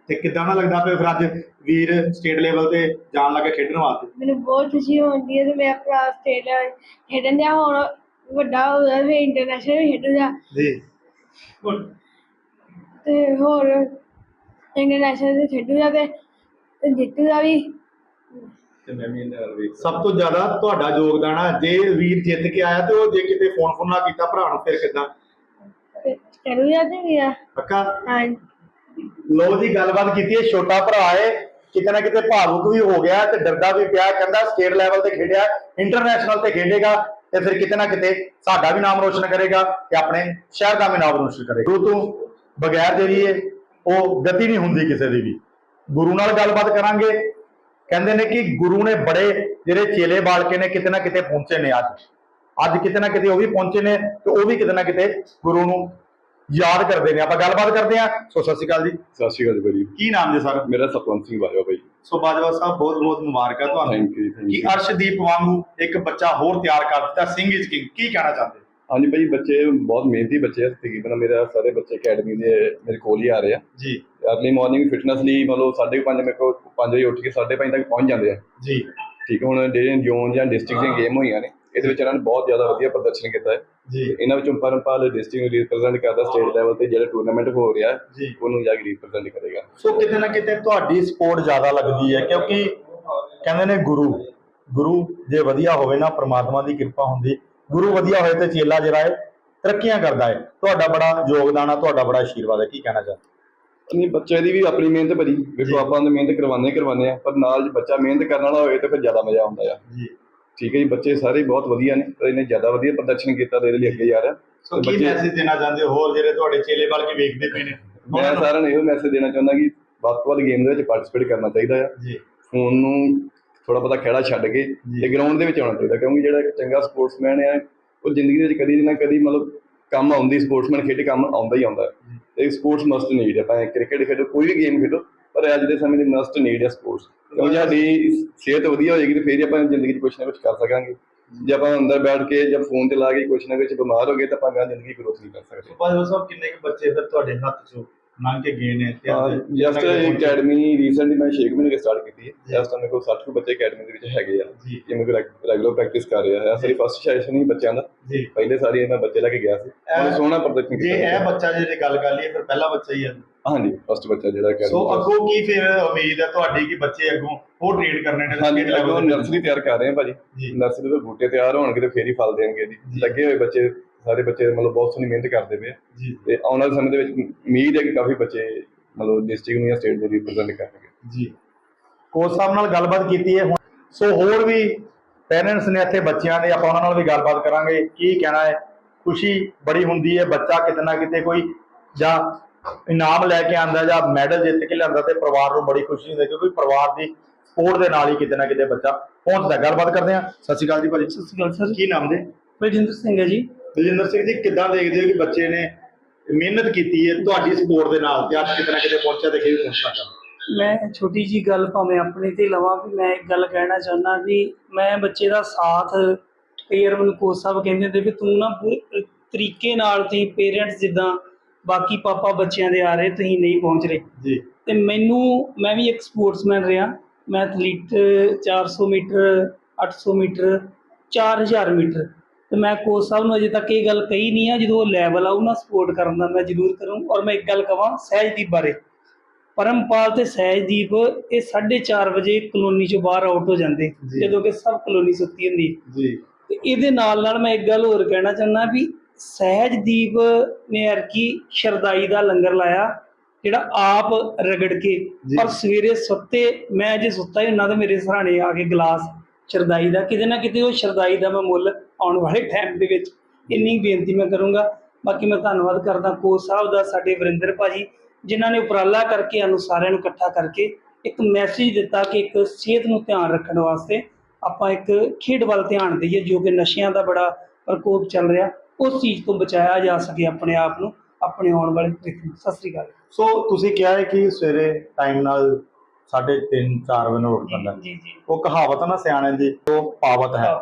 ਤੇ ਕਿੱਦਾਂ ਦਾ ਲੱਗਦਾ ਪਿਆ ਫਿਰ ਅੱਜ ਵੀਰ ਸਟੇਟ ਲੈਵਲ ਤੇ ਜਾਣ ਲੱਗੇ ਖੇਡਣ ਵਾਸਤੇ? ਮੈਨੂੰ ਬਹੁਤ ਖੁਸ਼ੀ ਹੁੰਦੀ ਹੈ ਤੇ ਮੇਰਾ ਭਰਾ ਸਟੇਟ ਖੇਡਣ ਦਿਆ ਹੁਣ ਵੱਡਾ ਹੋ ਗਿਆ ਵੀ ਇੰਟਰਨੈਸ਼ਨਲ ਖੇਡੂਗਾ ਜੀ। ਤੇ ਹੋਰ ਇੰਟਰਨੈਸ਼ਨਲ ਤੇ ਖੇਡੂਗਾ ਤੇ ਤੇ ਜਿੱਤੂਗਾ ਵੀ। ਤੇ ਮੈਂ ਵੀ ਇਹਨਾਂ ਨਾਲ ਵੇਖ ਸਭ ਤੋਂ ਜ਼ਿਆਦਾ ਤੁਹਾਡਾ ਯੋਗਦਾਨ ਹੈ ਜੇ ਵੀਰ ਜਿੱਤ ਕੇ ਆਇਆ ਤੇ ਉਹ ਜੇ ਕਿਤੇ ਫੋਨ ਫੋਨ ਨਾ ਕੀਤਾ ਭਰਾ ਨੂੰ ਫਿਰ ਕਿੱਦਾਂ? ਤੇ ਕਰੂਗਾ ਤੇ ਮੇਰਾ ਪੱਕਾ? ਹਾਂ ਲੋ ਜੀ ਗੱਲਬਾਤ ਕੀਤੀ ਹੈ। ਛੋਟਾ ਭਰਾ ਹੈ ਕਿਤੇ ਨਾ ਕਿਤੇ ਭਾਵੁਕ ਵੀ ਹੋ ਗਿਆ ਤੇ ਡਰਦਾ ਵੀ ਪਿਆ ਕਹਿੰਦਾ ਸਟੇਟ ਲੈਵਲ ਤੇ ਖੇਡਿਆ ਇੰਟਰਨੈਸ਼ਨਲ ਤੇ ਖੇਡੇਗਾ ਤੇ ਫਿਰ ਕਿਤੇ ਨਾ ਕਿਤੇ ਸਾਡਾ ਵੀ ਨਾਮ ਰੋਸ਼ਨ ਕਰੇਗਾ ਤੇ ਆਪਣੇ ਸ਼ਹਿਰ ਦਾ ਵੀ ਨਾਮ ਰੋਸ਼ਨ ਕਰੇਗਾ। ਗੁਰੂ ਤੋਂ ਬਗੈਰ ਜਿਹੜੀ ਉਹ ਗਤੀ ਨਹੀਂ ਹੁੰਦੀ ਕਿਸੇ ਦੀ ਵੀ। ਗੁਰੂ ਨਾਲ ਗੱਲਬਾਤ ਕਰਾਂਗੇ। ਕਹਿੰਦੇ ਨੇ ਕਿ ਗੁਰੂ ਨੇ ਬੜੇ ਜਿਹੜੇ ਚੇਲੇ ਬਾਲਕੇ ਨੇ ਕਿਤੇ ਨਾ ਕਿਤੇ ਪਹੁੰਚੇ ਨੇ ਅੱਜ। ਅੱਜ ਕਿਤੇ ਨਾ ਕਿਤੇ ਉਹ ਵੀ ਪਹੁੰਚੇ ਨੇ ਤੇ ਉਹ ਵੀ ਕਿਤੇ ਨਾ ਕਿਤੇ ਗੁਰੂ ਨੂੰ ਯਾਦ ਕਰਦੇ ਨੇ। ਆਪਾਂ ਗੱਲਬਾਤ ਕਰਦੇ ਹਾਂ। ਸੋ ਸਤਿ ਸ਼੍ਰੀ ਅਕਾਲ ਜੀ। ਸਤਿ ਸ਼੍ਰੀ ਅਕਾਲ ਜੀ। ਕੀ ਨਾਮ ਜੀ ਸਰ? ਮੇਰਾ ਸਤਵੰਤ ਸਿੰਘ ਬਾਜਵਾ ਭਾਈ ਸੋ ਬਾਜਵਾ ਸਾਹਿਬ ਬਹੁਤ ਬਹੁਤ ਮੁਬਾਰਕਾਂ ਤੁਹਾਨੂੰ। ਥੈਂਕ ਯੂ ਕਿ ਅਰਸ਼ਦੀਪ ਵਾਂਗੂ ਇੱਕ ਬੱਚਾ ਹੋਰ ਤਿਆਰ ਕਰ ਦਿੱਤਾ ਸਿੰਘ ਇਜ਼ ਕਿੰਗ ਕੀ ਕਹਿਣਾ ਚਾਹੁੰਦੇ? ਹਾਂਜੀ ਭਾਈ ਬੱਚੇ ਬਹੁਤ ਮਿਹਨਤੀ ਬੱਚੇ ਆ ਤਕਰੀਬਨ। ਮੇਰਾ ਸਾਰੇ ਬੱਚੇ ਅਕੈਡਮੀ ਦੇ ਮੇਰੇ ਕੋਲ ਹੀ ਆ ਰਹੇ ਆ। ਜੀ। ਅਰਲੀ ਮਾਰਨਿੰਗ ਫਿਟਨੈਸ ਲਈ ਮਤਲਬ 5:30 ਮੇਰੇ ਕੋਲ 5 ਵਜੇ ਉੱਠ ਕੇ 5:30 ਤੱਕ ਪਹੁੰਚ ਜਾਂਦੇ ਆ। ਜੀ। ਠੀਕ ਹੈ ਹੁਣ ਜਿਹੜੇ ਜ਼ੋਨ ਜਾਂ ਡਿਸਟ੍ਰਿਕਟ ਦੀਆਂ ਗੇਮ ਹੋਈਆਂ ਨੇ ਇਹਦੇ ਵਿੱਚ ਇਹਨਾਂ ਨੇ ਬਹੁਤ ਜ਼ਿਆਦਾ ਵਧੀਆ ਪ੍ਰਦਰਸ਼ਨ ਕੀਤਾ ਹੈ। ਜੀ। ਇਹਨਾਂ ਵਿੱਚੋਂ ਪਰਮਪਾਲ ਡਿਸਟ੍ਰਿਕਟ ਨੂੰ ਰਿਪਰੈਜ਼ੈਂਟ ਕਰਦਾ ਸਟੇਟ ਲੈਵਲ ਤੇ ਜਿਹੜਾ ਟੂਰਨਾਮੈਂਟ ਹੋ ਰਿਹਾ ਜੀ। ਉਹਨੂੰ ਜਾ ਕੇ ਰਿਪਰੈਜ਼ੈਂਟ ਕਰੇਗਾ। ਸੋ ਕਿਤੇ ਨਾ ਕਿਤੇ ਤੁਹਾਡੀ ਸਪੋਰਟ ਜ਼ਿਆਦਾ ਲੱਗਦੀ ਹੈ ਕਿਉਂਕਿ ਕਹਿੰਦੇ ਨੇ ਗੁਰੂ ਗੁਰੂ ਜੇ ਵਧੀਆ ਹੋਵੇ ਨਾ ਪ੍ਰਮਾਤਮਾ ਦੀ ਕਿਰਪਾ ਹੁੰਦੀ। ਗੁਰੂ ਵਧੀਆ ਹੋਏ ਤੇ ਚੇਲਾ ਜਿਹੜਾ ਹੈ ਤਰੱਕੀਆਂ ਕਰਦਾ ਹੈ। ਤੁਹਾਡਾ ਬੜਾ ਯੋਗਦਾਨ ਆ ਤੁਹਾਡਾ ਬੜਾ ਆਸ਼ੀਰਵਾਦ ਹੈ ਕੀ ਕਹਿਣਾ ਚਾਹੁੰਦੇ ਨਹੀਂ ਬੱਚੇ ਦੀ ਵੀ ਆਪਣੀ ਮਿਹਨਤ ਭਰੀ। ਵੇਖੋ ਆਪਾਂ ਤਾਂ ਮਿਹਨਤ ਕਰਵਾਉਂਦੇ ਕਰਵਾਉਂਦੇ ਆ ਪਰ ਨਾਲ ਜੇ ਬੱਚਾ ਮਿਹਨਤ ਕਰਨ ਵਾਲਾ ਹੋਵੇ ਤਾਂ ਫਿਰ ਜ਼ਿਆਦਾ ਮਜ਼ਾ ਆਉਂਦਾ ਆ। ਜੀ। ਠੀਕ ਹੈ ਜੀ ਬੱਚੇ ਸਾਰੇ ਬਹੁਤ ਵਧੀਆ ਨੇ ਪਰ ਇਹਨੇ ਜ਼ਿਆਦਾ ਵਧੀਆ ਪ੍ਰਦਰਸ਼ਨ ਕੀਤਾ ਤੇ ਇਹਦੇ ਲਈ ਅੱਗੇ ਜਾ ਰਿਹਾ। ਸੋ ਕੀ ਮੈਸੇਜ ਦੇਣਾ ਚਾਹੁੰਦੇ ਹੋ? ਹੋਰ ਜਿਹੜੇ ਤੁਹਾਡੇ ਚੇਲੇ ਬਲ ਕੇ ਵੇਖਦੇ ਪਏ ਨੇ। ਮੈਂ ਸਾਰਿਆਂ ਨੂੰ ਇਹੋ ਮੈਸੇਜ ਦੇਣਾ ਚਾਹੁੰਦਾ ਕਿ ਵੱਧ ਤੋਂ ਵੱਧ ਗੇਮ ਦੇ ਵਿੱਚ ਪਾਰਟਿਸਿਪੇਟ ਕਰਨਾ ਚਾਹੀਦਾ ਆ। ਜੀ। ਫੋਨ ਨੂੰ ਥੋੜਾ ਬਹੁਤਾ ਖੇੜਾ ਛੱਡ ਕੇ ਤੇ ਗਰਾਊਂਡ ਦੇ ਵਿੱਚ ਆਉਣਾ ਚਾਹੀਦਾ ਕਿਉਂਕਿ ਜਿਹੜਾ ਇੱਕ ਚੰਗਾ ਸਪੋਰਟਸਮੈਨ ਹੈ ਉਹ ਜ਼ਿੰਦਗੀ ਦੇ ਵਿੱਚ ਕਦੀ ਨਾ ਕਦੀ ਮਤਲਬ ਕੰਮ ਆਉਂਦੀ ਸਪੋਰਟਸਮੈਨ ਖੇਡ ਕੰਮ ਆਉਂਦਾ ਹੀ ਆਉਂਦਾ। ਤੇ ਸਪੋਰਟਸ ਮਸਟ ਨੀਡ ਹੈ ਭਾਵੇਂ ਕ੍ਰਿਕਟ ਖੇਡੋ ਕੋਈ ਵੀ ਗੇਮ ਖੇਡੋ ਪਰ ਅੱਜ ਦੇ ਸਮੇਂ ਦੀ ਮਸਟ ਨੀਡ ਹੈ ਸਪੋਰਟਸ ਕਿਉਂਕਿ ਸਾਡੀ ਸਿਹਤ ਵਧੀਆ ਹੋਏਗੀ ਤੇ ਫਿਰ ਹੀ ਆਪਾਂ ਜ਼ਿੰਦਗੀ 'ਚ ਕੁਝ ਨਾ ਕੁਝ ਕਰ ਸਕਾਂਗੇ। ਜੇ। ਆਪਾਂ ਅੰਦਰ ਬੈਠ ਕੇ ਜਾਂ ਫੋਨ ਤੇ ਲਾ ਕੇ ਕੁਝ ਨਾ ਕੁਝ ਬਿਮਾਰ ਹੋ ਗਏ ਤਾਂ ਆਪਾਂ ਗਾਂ ਜ਼ਿੰਦਗੀ ਗਰੋਥ ਨਹੀਂ ਕਰ ਸਕਦੇ। ਬਾਜਵਾ ਸਾਹਿਬ ਕਿੰਨੇ ਕੁ ਬੱਚੇ ਫਿਰ ਤੁਹਾਡੇ ਹੱਥ ਚੋਂ? ਲੰਘ ਕੇ ਗਏ ਨੇ ਤੇ ਅੱਜ ਜਸਟ ਕਿੰਨਾ ਕੁ ਅਕੈਡਮੀ ਰੀਸੈਂਟਲੀ ਮੈਂ 6 ਮਹੀਨੇ ਸਟਾਰਟ ਕੀਤੀ ਹੈ। ਜਸਟ ਮੇਰੇ ਕੋਲ 60 ਕੁ ਬੱਚੇ ਅਕੈਡਮੀ ਦੇ ਵਿੱਚ ਹੈਗੇ ਆ। ਜੀ। ਜਿਵੇਂ ਕਿ ਰੈਗੂਲਰ ਪ੍ਰੈਕਟਿਸ ਕਰ ਰਿਹਾ ਹੈ ਅਸਲੀ ਫਸਟ ਸੈਸ਼ਨ ਹੀ ਬੱਚਿਆਂ ਦਾ। ਜੀ। ਪਹਿਲੇ ਸਾਰੀ ਮੈਂ ਬੱਚੇ ਲੈ ਕੇ ਗਿਆ ਸੀ। ਉਹਨੇ ਇਹ- ਸੋਹਣਾ ਪ੍ਰਦਰਸ਼ਨ ਜੇ ਕੀਤਾ ਇਹ ਬੱਚਾ ਜਿਹੜੇ ਗੱਲ ਕਰ ਲਈਏ ਫਿਰ ਪਹਿਲਾ ਬੱਚਾ ਹੀ ਹੈ ਹਾਂਜੀ ਫਸਟ ਬੱਚਾ ਜਿਹੜਾ ਸੋ ਅਕੈਡਮੀ ਅੱਗੋਂ ਕੀ ਫਿਰ ਉਮੀਦ ਹੈ ਤੁਹਾਡੀ ਕਿ ਬੱਚੇ ਅੱਗੋਂ ਹੋਰ ਟ੍ਰੇਡ ਕਰਨੇ ਨੇ ਹਾਂਜੀ state level ਅੱਗੋਂ ਤੇ? ਨਰਸਰੀ ਤਿਆਰ ਕਰ ਰਹੇ ਹਾਂ ਭਾਜੀ। ਜੀ। ਨਰਸਰੀ ਦੇ ਬੂਟੇ ਤਿਆਰ ਹੋਣਗੇ ਤੇ ਫੇਰ ਹੀ ਫਲ ਦੇਣਗੇ ਜੀ। ਲੱਗੇ ਹੋਏ ਬੱਚੇ ਸਾਰੇ ਬੱਚੇ ਮਤਲਬ ਬਹੁਤ ਸੋਹਣੀ ਮਿਹਨਤ ਕਰਦੇ ਪਏ ਆ। ਜੀ। ਤੇ ਆਉਣ ਵਾਲੇ ਸਮੇਂ ਦੇ ਵਿੱਚ ਉਮੀਦ ਹੈ ਕਿ ਕਾਫੀ ਬੱਚੇ ਮਤਲਬ ਡਿਸਟ੍ਰਿਕਟ ਨੂੰ ਜਾਂ ਸਟੇਟ ਦੇ ਰਿਪਰੈਜ਼ੈਂਟ ਕਰਨਗੇ। ਜੀ। ਕੋਚ ਸਾਹਿਬ ਨਾਲ ਗੱਲਬਾਤ ਕੀਤੀ ਹੈ ਹੁਣ। ਸੋ ਹੋਰ ਵੀ ਪੇਰੈਂਟਸ ਨੇ ਇੱਥੇ ਬੱਚਿਆਂ ਦੇ ਆਪਾਂ ਉਹਨਾਂ ਨਾਲ ਵੀ ਗੱਲਬਾਤ ਕਰਾਂਗੇ ਕੀ ਕਹਿਣਾ ਹੈ। ਖੁਸ਼ੀ ਬੜੀ ਹੁੰਦੀ ਹੈ ਬੱਚਾ ਕਿਤੇ ਨਾ ਕਿਤੇ ਕੋਈ ਜਾਂ ਇਨਾਮ ਲੈ ਕੇ ਆਂਦਾ ਜਾਂ ਮੈਡਲ ਜਿੱਤ ਕੇ ਲਿਆਂਦਾ ਤੇ ਪਰਿਵਾਰ ਨੂੰ ਬੜੀ ਖੁਸ਼ੀ ਹੁੰਦੀ ਹੈ ਕਿਉਂਕਿ ਪਰਿਵਾਰ ਦੀ ਸਪੋਰਟ ਦੇ ਨਾਲ ਹੀ ਕਿਤੇ ਨਾ ਕਿਤੇ ਬੱਚਾ ਪਹੁੰਚਦਾ। ਗੱਲਬਾਤ ਕਰਦੇ ਹਾਂ। ਸਤਿ ਸ਼੍ਰੀ ਅਕਾਲ ਜੀ ਭਾਜੀ। ਸਤਿ ਸ਼੍ਰੀ ਅਕਾਲ ਸਰ। ਕੀ ਨਾਮ ਦੇ ਬਲਜਿੰਦਰ ਸਿੰਘ ਹੈ ਜੀ। ਦਜਿੰਦਰ ਸਿੰਘ ਜੀ ਕਿੱਦਾਂ ਦੇਖਦੇ ਹੋ ਕਿ ਬੱਚੇ ਨੇ ਮਿਹਨਤ ਕੀਤੀ ਹੈ ਤੁਹਾਡੀ ਸਪੋਰਟ ਦੇ ਨਾਲ ਤੇ ਅੱਜ ਕਿਤੇ ਨਾ ਕਿਤੇ ਪਹੁੰਚਿਆ ਤੇ ਕਿਵੇਂ ਚਾਹੁੰਦਾ ਮੈਂ ਛੋਟੀ ਜੀ ਗੱਲ ਭਾਵੇਂ ਆਪਣੇ ਤੇ ਲਵਾਂ ਵੀ ਮੈਂ ਇੱਕ ਗੱਲ ਕਹਿਣਾ ਚਾਹੁੰਦਾ ਵੀ ਮੈਂ ਬੱਚੇ ਦਾ ਸਾਥ ਵਾਰ ਮੈਨੂੰ ਕੋਚ ਸਾਹਿਬ ਕਹਿੰਦੇ ਹੁੰਦੇ ਵੀ ਤੂੰ ਨਾ ਪੂਰੇ ਤਰੀਕੇ ਨਾਲ ਤੁਸੀਂ ਪੇਰੈਂਟਸ ਜਿੱਦਾਂ ਬਾਕੀ ਪਾਪਾ ਬੱਚਿਆਂ ਦੇ ਆ ਰਹੇ ਤੁਸੀਂ ਨਹੀਂ ਪਹੁੰਚ ਰਹੇ। ਜੀ। ਤੇ ਮੈਨੂੰ ਮੈਂ ਵੀ ਇੱਕ ਸਪੋਰਟਸਮੈਨ ਰਿਹਾ। ਮੈਂ ਐਥਲੀਟ 400 ਮੀਟਰ 800 ਮੀਟਰ 4000 ਮੀਟਰ। ਤੇ ਮੈਂ ਕੋਚ ਸਾਹਿਬ ਨੂੰ ਅਜੇ ਤੱਕ ਇਹ ਗੱਲ ਕਹੀ ਨਹੀਂ ਆ ਜਦੋਂ ਉਹ ਲੈਵਲ ਆਊ ਨਾ ਸਪੋਰਟ ਕਰਨ ਦਾ ਮੈਂ ਜ਼ਰੂਰ ਕਰੂੰ ਔਰ ਮੈਂ ਇੱਕ ਗੱਲ ਕਵਾਂ ਸਹਿਜਦੀਪ ਬਾਰੇ ਪਰਮਪਾਲ ਤੇ ਸਹਿਜਦੀਪ ਇਹ 4:30 ਵਜੇ ਕਲੋਨੀ ਚੋਂ ਬਾਹਰ ਆਊਟ ਹੋ ਜਾਂਦੇ। ਜਦੋਂ ਕਿ ਸਭ ਕਲੋਨੀ ਸੁੱਤੀ ਹੁੰਦੀ। ਜੀ ਤੇ ਇਹਦੇ ਨਾਲ ਨਾਲ ਮੈਂ ਇੱਕ ਗੱਲ ਹੋਰ ਕਹਿਣਾ ਚਾਹੁੰਦਾ ਵੀ ਸਹਿਜਦੀਪ ਨੇ ਅਰਕੀ ਸ਼ਰਦਾਈ ਦਾ ਲੰਗਰ ਲਾਇਆ ਜਿਹੜਾ ਆਪ ਰਗੜ ਕੇ। ਪਰ ਸਵੇਰੇ ਸੁੱਤੇ ਮੈਂ ਜੇ ਸੁੱਤਾ ਹੀ ਹੁੰਦਾ ਤਾਂ ਮੇਰੇ ਸਰਾਣੇ ਆ ਕੇ ਗਲਾਸ ਸ਼ਰਦਾਈ ਦਾ ਕਿਤੇ ਨਾ ਕਿਤੇ ਉਹ ਸ਼ਰਦਾਈ ਦਾ ਮੈਂ ਮੁੱਲ ਆਉਣ ਵਾਲੇ ਟਾਈਮ ਦੇ ਵਿੱਚ ਇੰਨੀ ਬੇਨਤੀ ਮੈਂ ਕਰੂੰਗਾ। ਬਾਕੀ ਮੈਂ ਧੰਨਵਾਦ ਕਰਦਾ ਕੋਚ ਸਾਹਿਬ ਦਾ ਸਾਡੇ ਵਰਿੰਦਰ ਭਾਜੀ ਜਿਨ੍ਹਾਂ ਨੇ ਉਪਰਾਲਾ ਕਰਕੇ ਸਾਨੂੰ ਸਾਰਿਆਂ ਨੂੰ ਇਕੱਠਾ ਕਰਕੇ ਇੱਕ ਮੈਸੇਜ ਦਿੱਤਾ ਕਿ ਇੱਕ ਸਿਹਤ ਨੂੰ ਧਿਆਨ ਰੱਖਣ ਵਾਸਤੇ ਆਪਾਂ ਇੱਕ ਖੇਡ ਵੱਲ ਧਿਆਨ ਦਈਏ ਜੋ ਕਿ ਨਸ਼ਿਆਂ ਦਾ ਬੜਾ ਪ੍ਰਕੋਪ ਚੱਲ ਰਿਹਾ। ਉਸ ਚੀਜ਼ ਤੋਂ ਬਚਾਇਆ ਜਾ ਸਕੇ ਆਪਣੇ ਆਪ ਨੂੰ ਆਪਣੇ ਆਉਣ ਵਾਲੇ ਭਵਿੱਖ ਨੂੰ। ਸਤਿ ਸ੍ਰੀ ਅਕਾਲ। ਸੋ ਤੁਸੀਂ ਕਿਹਾ ਹੈ ਕਿ ਸਵੇਰੇ ਟਾਈਮ ਨਾਲ 3:30 4 ਵਜੇ ਉੱਠ ਹੈ। ਜੀ ਜੀ ਉਹ ਕਹਾਵਤ ਹੈ ਨਾ ਸਿਆਣੇ ਦੀ ਉਹ ਪਾਵਤ ਹੈ।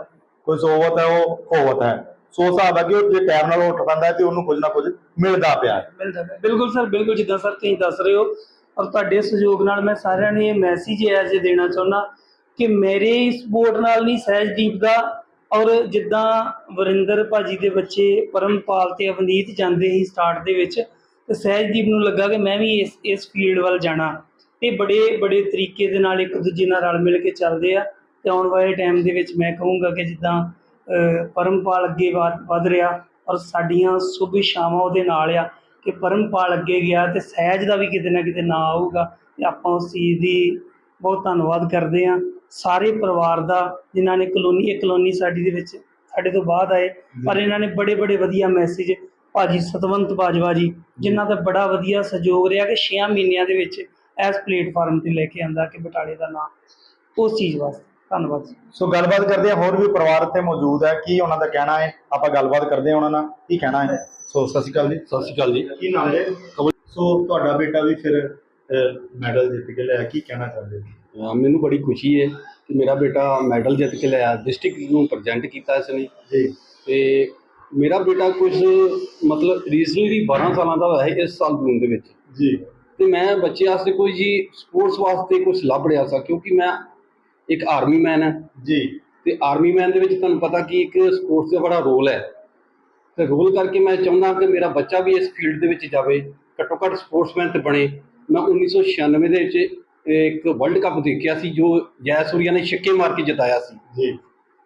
ਕੋਈ ਸੋਵਤ ਹੈ, ਉਹ ਹੋਵਤ ਹੈ। ਸੋ ਹਿਸਾਬ ਹੈ ਕਿ ਉਹ ਜੇ ਟਾਈਮ ਨਾਲ ਉੱਠ ਪੈਂਦਾ ਹੈ ਤੇ ਉਹਨੂੰ ਕੁਝ ਨਾ ਕੁਝ ਮਿਲਦਾ ਪਿਆ ਹੈ। ਮਿਲਦਾ ਹੈ। ਬਿਲਕੁਲ ਸਰ, ਬਿਲਕੁਲ ਜਿੱਦਾਂ ਸਰ ਤੁਸੀਂ ਦੱਸ ਰਹੇ ਹੋ। ਔਰ ਤੁਹਾਡੇ ਸਹਿਯੋਗ ਨਾਲ ਮੈਂ ਸਾਰਿਆਂ ਨੂੰ ਇਹ ਮੈਸੇਜ ਐਜ਼ ਦੇਣਾ ਚਾਹੁੰਦਾ ਕਿ ਮੇਰੇ ਸਪੋਰਟ ਨਾਲ ਨਹੀਂ, ਸਹਿਜਦੀਪ ਦਾ ਔਰ ਜਿੱਦਾਂ ਵਰਿੰਦਰ ਭਾਜੀ ਦੇ ਬੱਚੇ ਪਰਮਪਾਲ ਤੇ ਅਵਨੀਤ ਜਾਂਦੇ ਸੀ ਸਟਾਰਟ ਦੇ ਵਿੱਚ, ਤੇ ਸਹਿਜਦੀਪ ਨੂੰ ਲੱਗਾ ਕਿ ਮੈਂ ਵੀ ਇਸ ਇਸ ਫੀਲਡ ਵੱਲ ਜਾਣਾ। ਤੇ ਬੜੇ ਬੜੇ ਤਰੀਕੇ ਦੇ ਨਾਲ ਇੱਕ ਦੂਜੇ ਨਾਲ ਰਲ ਮਿਲ ਕੇ ਚੱਲਦੇ ਆ। ਤੇ ਆਉਣ ਵਾਲੇ ਟਾਈਮ ਦੇ ਵਿੱਚ ਮੈਂ ਕਹੂੰਗਾ ਕਿ ਜਿੱਦਾਂ ਪਰਮਪਾਲ ਅੱਗੇ ਵਧ ਰਿਹਾ ਔਰ ਸਾਡੀਆਂ ਸੁਭ ਇਛਾਵਾਂ ਉਹਦੇ ਨਾਲ ਆ ਕਿ ਪਰਮਪਾਲ ਅੱਗੇ ਗਿਆ ਤੇ ਸਹਿਜ ਦਾ ਵੀ ਕਿਤੇ ਨਾ ਕਿਤੇ ਨਾਂ ਆਊਗਾ ਤੇ ਆਪਾਂ ਉਸ ਚੀਜ਼ ਦੀ ਬਹੁਤ ਧੰਨਵਾਦ ਕਰਦੇ ਹਾਂ। ਸਾਰੇ ਪਰਿਵਾਰ ਦਾ ਜਿਨ੍ਹਾਂ ਨੇ ਕਲੋਨੀ ਇਹ ਕਲੋਨੀ ਸਾਡੀ ਦੇ ਵਿੱਚ ਸਾਡੇ ਤੋਂ ਬਾਅਦ ਆਏ ਪਰ ਇਹਨਾਂ ਨੇ ਬੜੇ ਬੜੇ ਵਧੀਆ ਮੈਸੇਜ ਭਾਜੀ ਸਤਵੰਤ ਬਾਜਵਾ ਜੀ ਜਿਨ੍ਹਾਂ ਦਾ ਬੜਾ ਵਧੀਆ ਸਹਿਯੋਗ ਰਿਹਾ ਕਿ 6 ਮਹੀਨਿਆਂ ਦੇ ਵਿੱਚ ਇਸ ਪਲੇਟਫਾਰਮ ਤੇ ਲੈ ਕੇ ਆਂਦਾ ਕਿ ਬਟਾਲੇ ਦਾ ਨਾਂ ਉਸ ਚੀਜ਼ ਵਾਸਤੇ। ਧੰਨਵਾਦ ਜੀ। ਸੋ ਗੱਲਬਾਤ ਕਰਦੇ ਹਾਂ ਹੋਰ ਵੀ ਪਰਿਵਾਰ ਇੱਥੇ ਮੌਜੂਦ ਹੈ। ਕੀ ਉਹਨਾਂ ਦਾ ਕਹਿਣਾ ਹੈ? ਆਪਾਂ ਗੱਲਬਾਤ ਕਰਦੇ ਹਾਂ ਉਹਨਾਂ ਨਾਲ। ਕੀ ਕਹਿਣਾ ਹੈ? ਸੋ ਸਤਿ ਸ਼੍ਰੀ ਅਕਾਲ ਜੀ। ਸਤਿ ਸ਼੍ਰੀ ਅਕਾਲ ਜੀ। ਕੀ ਨਾਮ ਹੈ? ਸੋ ਤੁਹਾਡਾ ਬੇਟਾ ਵੀ ਫਿਰ ਮੈਡਲ ਜਿੱਤ ਕੇ ਲਿਆ ਕੀ ਕਹਿਣਾ ਚਾਹੁੰਦੇ ਹੋ? ਅਹ ਮੈਨੂੰ ਬੜੀ ਖੁਸ਼ੀ ਹੈ ਕਿ ਮੇਰਾ ਬੇਟਾ ਮੈਡਲ ਜਿੱਤ ਕੇ ਲਿਆ ਡਿਸਟ੍ਰਿਕਟ ਨੂੰ ਪ੍ਰੈਜ਼ੈਂਟ ਕੀਤਾ ਇਸਨੇ ਜੀ। ਤੇ ਮੇਰਾ ਬੇਟਾ ਕੁਝ ਮਤਲਬ ਰੀਸੈਂਟਲੀ 12 ਸਾਲਾਂ ਦਾ ਹੋਇਆ ਹੈ ਇਸ ਸਾਲ ਜੂਨ ਦੇ ਵਿੱਚ। ਜੀ। ਤੇ ਮੈਂ ਬੱਚੇ ਵਾਸਤੇ ਕੋਈ ਜੀ ਸਪੋਰਟਸ ਵਾਸਤੇ ਕੁਝ ਲੱਭ ਰਿਹਾ ਸੀ ਕਿਉਂਕਿ ਮੈਂ ਇੱਕ ਆਰਮੀ ਮੈਨ ਹਾਂ। ਜੀ। ਤੇ ਆਰਮੀ ਮੈਨ ਦੇ ਵਿੱਚ ਤੁਹਾਨੂੰ ਪਤਾ ਕਿ ਇੱਕ ਸਪੋਰਟਸ ਦਾ ਬੜਾ ਰੋਲ ਹੈ। ਤੇ ਰੋਲ ਕਰਕੇ ਮੈਂ ਚਾਹੁੰਦਾ ਕਿ ਮੇਰਾ ਬੱਚਾ ਵੀ ਇਸ ਫੀਲਡ ਦੇ ਵਿੱਚ ਜਾਵੇ ਘੱਟੋ ਘੱਟ ਸਪੋਰਟਸਮੈਨ ਤੇ ਬਣੇ। ਮੈਂ 1996 ਦੇ ਵਿੱਚ ਇੱਕ ਵਰਲਡ ਕੱਪ ਦੇਖਿਆ ਸੀ ਜੋ ਜੈਸੂਰੀਆ ਨੇ ਛੱਕੇ ਮਾਰ ਕੇ ਜਿਤਾਇਆ ਸੀ। ਜੀ।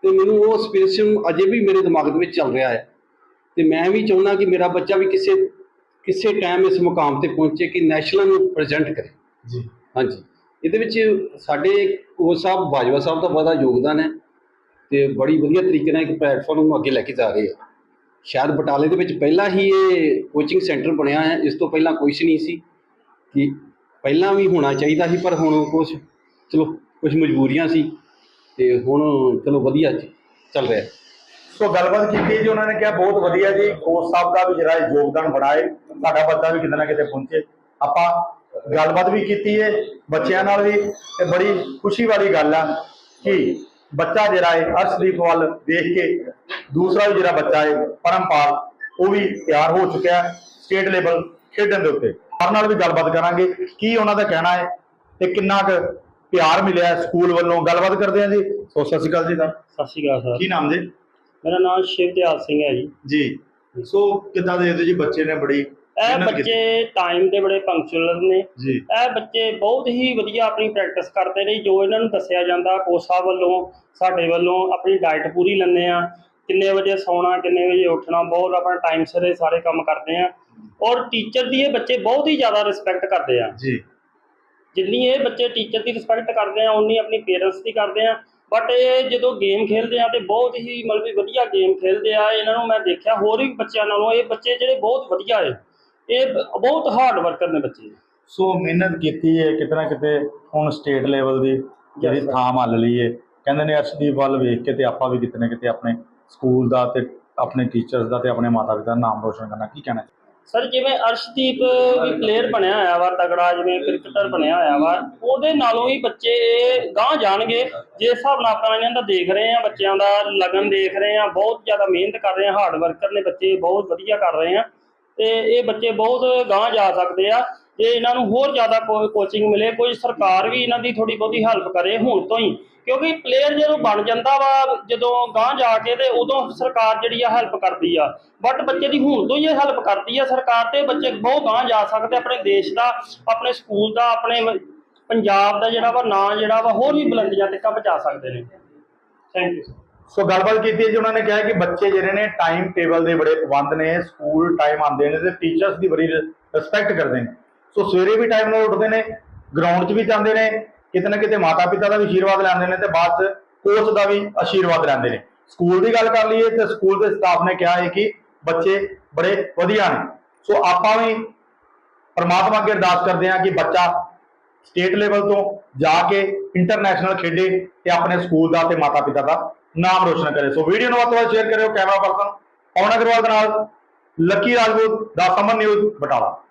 ਤੇ ਮੈਨੂੰ ਉਹ ਸਪੇਸ਼ਨ ਅਜੇ ਵੀ ਮੇਰੇ ਦਿਮਾਗ ਦੇ ਵਿੱਚ ਚੱਲ ਰਿਹਾ ਹੈ। ਤੇ ਮੈਂ ਵੀ ਚਾਹੁੰਦਾ ਕਿ ਮੇਰਾ ਬੱਚਾ ਵੀ ਕਿਸੇ ਕਿਸੇ ਟਾਈਮ ਇਸ ਮੁਕਾਮ ਤੇ ਪਹੁੰਚੇ ਕਿ ਨੈਸ਼ਨਲ ਨੂੰ ਪ੍ਰੈਜ਼ੈਂਟ ਕਰੇ। ਜੀ। ਹਾਂਜੀ। ਇਹਦੇ ਵਿੱਚ ਸਾਡੇ ਕੋਚ ਸਾਹਿਬ, ਬਾਜਵਾ ਸਾਹਿਬ ਦਾ ਬੜਾ ਯੋਗਦਾਨ ਹੈ ਤੇ ਬੜੀ ਵਧੀਆ ਤਰੀਕੇ ਨਾਲ ਇੱਕ ਪਲੇਟਫਾਰਮ ਨੂੰ ਅੱਗੇ ਲੈ ਕੇ ਜਾ ਰਹੇ ਆ। ਸ਼ਾਇਦ ਬਟਾਲੇ ਦੇ ਵਿੱਚ ਪਹਿਲਾਂ ਹੀ ਇਹ ਕੋਚਿੰਗ ਸੈਂਟਰ ਬਣਿਆ ਹੈ, ਇਸ ਤੋਂ ਪਹਿਲਾਂ ਕੁਝ ਨਹੀਂ ਸੀ ਕਿ ਪਹਿਲਾਂ ਵੀ ਹੋਣਾ ਚਾਹੀਦਾ ਸੀ, ਪਰ ਹੁਣ ਕੁਝ ਚਲੋ ਕੁਝ ਮਜਬੂਰੀਆਂ ਸੀ ਤੇ ਹੁਣ ਚਲੋ ਵਧੀਆ ਚੱਲ ਰਿਹਾ ਸੋ ਗੱਲਬਾਤ ਕੀਤੀ ਜੀ, ਉਹਨਾਂ ਨੇ ਕਿਹਾ ਬਹੁਤ ਵਧੀਆ ਜੀ, ਕੋਚ ਸਾਹਿਬ ਦਾ ਵੀ ਜਿਹੜਾ ਯੋਗਦਾਨ ਬੜਾ ਹੈ ਸਾਡਾ ਬੱਚਾ ਵੀ ਕਿਤੇ ਨਾ ਕਿਤੇ ਪਹੁੰਚੇ। ਆਪਾਂ ਗੱਲਬਾਤ ਵੀ ਕੀਤੀ ਹੈ ਬੱਚਿਆਂ ਨਾਲ ਵੀ ਤੇ ਬੜੀ ਖੁਸ਼ੀ ਵਾਲੀ ਗੱਲ ਆ ਕਿ ਬੱਚਾ ਜਿਹੜਾ ਹੈ ਅਰਸ਼ਦੀਪ ਵੱਲ ਦੇਖ ਕੇ ਦੂਸਰਾ ਵੀ ਜਿਹੜਾ ਬੱਚਾ ਹੈ ਪਰਮਪਾਲ ਉਹ ਵੀ ਤਿਆਰ ਹੋ ਚੁੱਕਿਆ ਸਟੇਟ ਲੈਵਲ ਖੇਡਣ ਦੇ ਉੱਤੇ। ਉਹਨਾਂ ਨਾਲ ਵੀ ਗੱਲਬਾਤ ਕਰਾਂਗੇ ਕੀ ਉਹਨਾਂ ਦਾ ਕਹਿਣਾ ਹੈ ਤੇ ਕਿੰਨਾ ਕੁ ਪਿਆਰ ਮਿਲਿਆ ਸਕੂਲ ਵੱਲੋਂ। ਗੱਲਬਾਤ ਕਰਦੇ ਹਾਂ ਜੀ। ਸੋ ਸਤਿ ਸ਼੍ਰੀ ਅਕਾਲ ਜੀ ਸਰ। ਸਤਿ ਸ਼੍ਰੀ ਅਕਾਲ ਸਰ। ਕੀ ਨਾਮ ਜੀ? ਮੇਰਾ ਨਾਮ ਸ਼ਿਵਦਿਆਲ ਸਿੰਘ ਹੈ ਜੀ। ਜੀ। ਸੋ ਕਿੱਦਾਂ ਦੇ ਜੀ ਬੱਚੇ ਨੇ ਬੜੀ ਇਹ ਮਿਹਨਤ। ਬੱਚੇ ਟਾਈਮ ਦੇ ਬੜੇ ਪੰਕਚੁਅਲ ਨੇ। ਜੀ। ਇਹ ਬੱਚੇ ਬਹੁਤ ਹੀ ਵਧੀਆ ਆਪਣੀ ਪ੍ਰੈਕਟਿਸ ਕਰਦੇ ਨੇ ਜੋ ਇਹਨਾਂ ਨੂੰ ਦੱਸਿਆ ਜਾਂਦਾ ਕੋਚ ਸਾਹਿਬ ਵੱਲੋਂ ਸਾਡੇ ਵੱਲੋਂ ਆਪਣੀ ਡਾਈਟ ਪੂਰੀ ਲੈਂਦੇ ਆ। ਕਿੰਨੇ ਵਜੇ ਸੌਣਾ ਕਿੰਨੇ ਵਜੇ ਉੱਠਣਾ ਬਹੁਤ ਆਪਣਾ ਟਾਈਮ ਸਿਰ ਇਹ ਸਾਰੇ ਕੰਮ ਕਰਦੇ ਆ। ਔਰ ਟੀਚਰ ਦੀ ਇਹ ਬੱਚੇ ਬਹੁਤ ਹੀ ਜ਼ਿਆਦਾ ਰਿਸਪੈਕਟ ਕਰਦੇ ਆ। ਜੀ। ਜਿੰਨੀ ਇਹ ਬੱਚੇ ਟੀਚਰ ਦੀ ਰਿਸਪੈਕਟ ਕਰਦੇ ਆ ਉਨੀ ਆਪਣੀ ਪੇਰੈਂਟਸ ਦੀ ਕਰਦੇ ਆ। ਬਟ ਇਹ ਜਦੋਂ ਗੇਮ ਖੇਡਦੇ ਆ ਤੇ ਬਹੁਤ ਹੀ ਮਤਲਬ ਵਧੀਆ ਗੇਮ ਖੇਡਦੇ ਆ। ਇਹਨਾਂ ਨੂੰ ਮੈਂ ਦੇਖਿਆ ਹੋਰ ਵੀ ਬੱਚਿਆਂ ਨਾਲੋਂ ਇਹ ਬੱਚੇ ਜਿਹੜੇ ਬਹੁਤ ਵਧੀਆ ਏ ਇਹ ਬ- ਬਹੁਤ ਹਾਰਡ ਵਰਕਰ ਨੇ ਬੱਚੇ ਸੋ ਮਿਹਨਤ ਕੀਤੀ ਹੈ ਕਿਤੇ ਨਾ ਕਿਤੇ ਹੁਣ ਸਟੇਟ ਲੈਵਲ ਦੀ ਜਿਹੜੀ sir. ਥਾਂ ਮੰਨ ਲਈ ਹੈ ਕਹਿੰਦੇ ਨੇ ਅਰਸ਼ਦੀਪ ਵੱਲ ਵੇਖ ਕੇ ਤੇ ਆਪਾਂ ਵੀ ਕਿਤੇ ਨਾ ਕਿਤੇ ਆਪਣੇ ਸਕੂਲ ਦਾ ਤੇ ਆਪਣੇ ਟੀਚਰਸ ਦਾ ਤੇ ਆਪਣੇ ਮਾਤਾ ਪਿਤਾ ਦਾ ਨਾਮ ਰੋਸ਼ਨ ਕਰਨਾ ਕੀ ਕਹਿਣਾ ਸਰ ਜਿਵੇਂ ਅਰਸ਼ਦੀਪ ਵੀ ਪਲੇਅਰ ਬਣਿਆ ਹੋਇਆ ਵਾ ਤਗੜਾ ਜਿਵੇਂ ਕ੍ਰਿਕਟਰ ਬਣਿਆ ਹੋਇਆ ਵਾ ਉਹਦੇ ਨਾਲੋਂ ਹੀ ਬੱਚੇ ਗਾਂਹ ਜਾਣਗੇ। ਜਿਸ ਹਿਸਾਬ ਨਾਲ ਆਪਾਂ ਇਹਨਾਂ ਦਾ ਦੇਖ ਰਹੇ ਆ ਬੱਚਿਆਂ ਦਾ ਲਗਨ ਦੇਖ ਰਹੇ ਆ ਬਹੁਤ ਜ਼ਿਆਦਾ ਮਿਹਨਤ ਕਰ ਰਹੇ ਆ ਹਾਰਡ ਵਰਕਰ ਨੇ ਬੱਚੇ ਬਹੁਤ ਵਧੀਆ ਕਰ ਰਹੇ ਆ ਤੇ ਇਹ ਬੱਚੇ ਬਹੁਤ ਗਾਂਹ ਜਾ ਸਕਦੇ ਆ। ਜੇ ਇਹਨਾਂ ਨੂੰ ਹੋਰ ਜ਼ਿਆਦਾ ਕੋਚਿੰਗ ਮਿਲੇ, ਕੋਈ ਸਰਕਾਰ ਵੀ ਇਹਨਾਂ ਦੀ ਥੋੜੀ ਬਹੁਤੀ ਹੈਲਪ ਕਰੇ ਹੁਣ ਤੋਂ ਹੀ। ਕਿਉਂਕਿ ਪਲੇਅਰ ਜਦੋਂ ਬਣ ਜਾਂਦਾ ਵਾ, ਜਦੋਂ ਗਾਂਹ ਜਾ ਕੇ ਤੇ ਉਦੋਂ ਸਰਕਾਰ ਜਿਹੜੀ ਆ ਹੈਲਪ ਕਰਦੀ ਆ। ਬਟ ਬੱਚੇ ਦੀ ਹੁਣ ਤੋਂ ਹੀ ਹੈਲਪ ਕਰਦੀ ਆ ਸਰਕਾਰ ਤੇ। ਬੱਚੇ ਬਹੁਤ ਗਾਂਹ ਜਾ ਸਕਦੇ ਆਪਣੇ ਦੇਸ਼ ਦਾ, ਆਪਣੇ ਸਕੂਲ ਦਾ, ਆਪਣੇ ਪੰਜਾਬ ਦਾ ਜਿਹੜਾ ਵਾ, ਨਾਂ ਜਿਹੜਾ ਵਾ, ਹੋਰ ਵੀ ਬੁਲੰਦੀਆਂ ਤੱਕ ਪਹੁੰਚਾ ਸਕਦੇ ਨੇ। ਥੈਂਕ ਯੂ ਸੋ ਗੱਲਬਾਤ ਕੀਤੀ ਹੈ ਜੀ, ਉਹਨਾਂ ਨੇ ਕਿਹਾ ਕਿ ਬੱਚੇ ਜਿਹੜੇ ਨੇ ਟਾਈਮ ਟੇਬਲ ਦੇ ਬੜੇ ਪਾਬੰਦ ਨੇ ਸਕੂਲ ਟਾਈਮ ਆਉਂਦੇ ਨੇ ਤੇ ਟੀਚਰਸ ਦੀ ਬੜੀ ਰਿਸਪੈਕਟ ਕਰਦੇ ਨੇ। ਸੋ ਸਵੇਰੇ ਵੀ ਟਾਈਮ ਨਾਲ ਉੱਠਦੇ ਨੇ ਗਰਾਊਂਡ 'ਚ ਵੀ ਜਾਂਦੇ ਨੇ, ਕਿਤੇ ਨਾ ਕਿਤੇ ਮਾਤਾ ਪਿਤਾ ਦਾ ਵੀ ਆਸ਼ੀਰਵਾਦ ਲੈਂਦੇ ਨੇ ਤੇ ਬਾਅਦ 'ਚ ਕੋਚ ਦਾ ਵੀ ਆਸ਼ੀਰਵਾਦ ਲੈਂਦੇ ਨੇ। ਸਕੂਲ ਦੀ ਗੱਲ ਕਰ ਲਈਏ ਤੇ ਸਕੂਲ ਦੇ ਸਟਾਫ ਨੇ ਕਿਹਾ ਹੈ ਕਿ ਬੱਚੇ ਬੜੇ ਵਧੀਆ ਨੇ। ਸੋ ਆਪਾਂ ਵੀ ਪਰਮਾਤਮਾ ਅੱਗੇ ਅਰਦਾਸ ਕਰਦੇ ਹਾਂ ਕਿ ਬੱਚਾ ਸਟੇਟ ਲੈਵਲ ਤੋਂ ਜਾ ਕੇ ਇੰਟਰਨੈਸ਼ਨਲ ਖੇਡੇ ਤੇ ਆਪਣੇ ਸਕੂਲ ਦਾ ਤੇ ਮਾਤਾ ਪਿਤਾ ਦਾ ਨਾਮ ਰੋਸ਼ਨ ਕਰੇ। ਸੋ ਵੀਡੀਓ ਨੂੰ ਵੱਧ ਤੋਂ ਵੱਧ ਸ਼ੇਅਰ ਕਰਿਓ ਕੈਮਰਾ ਪਰਸਨ ਪਵਨ ਅਗਰਵਾਲ ਦੇ ਨਾਲ, ਲੱਕੀ ਰਾਜਪੂਤ, ਦਾ ਸਮਨ ਨਿਊਜ਼ ਬਟਾਲਾ।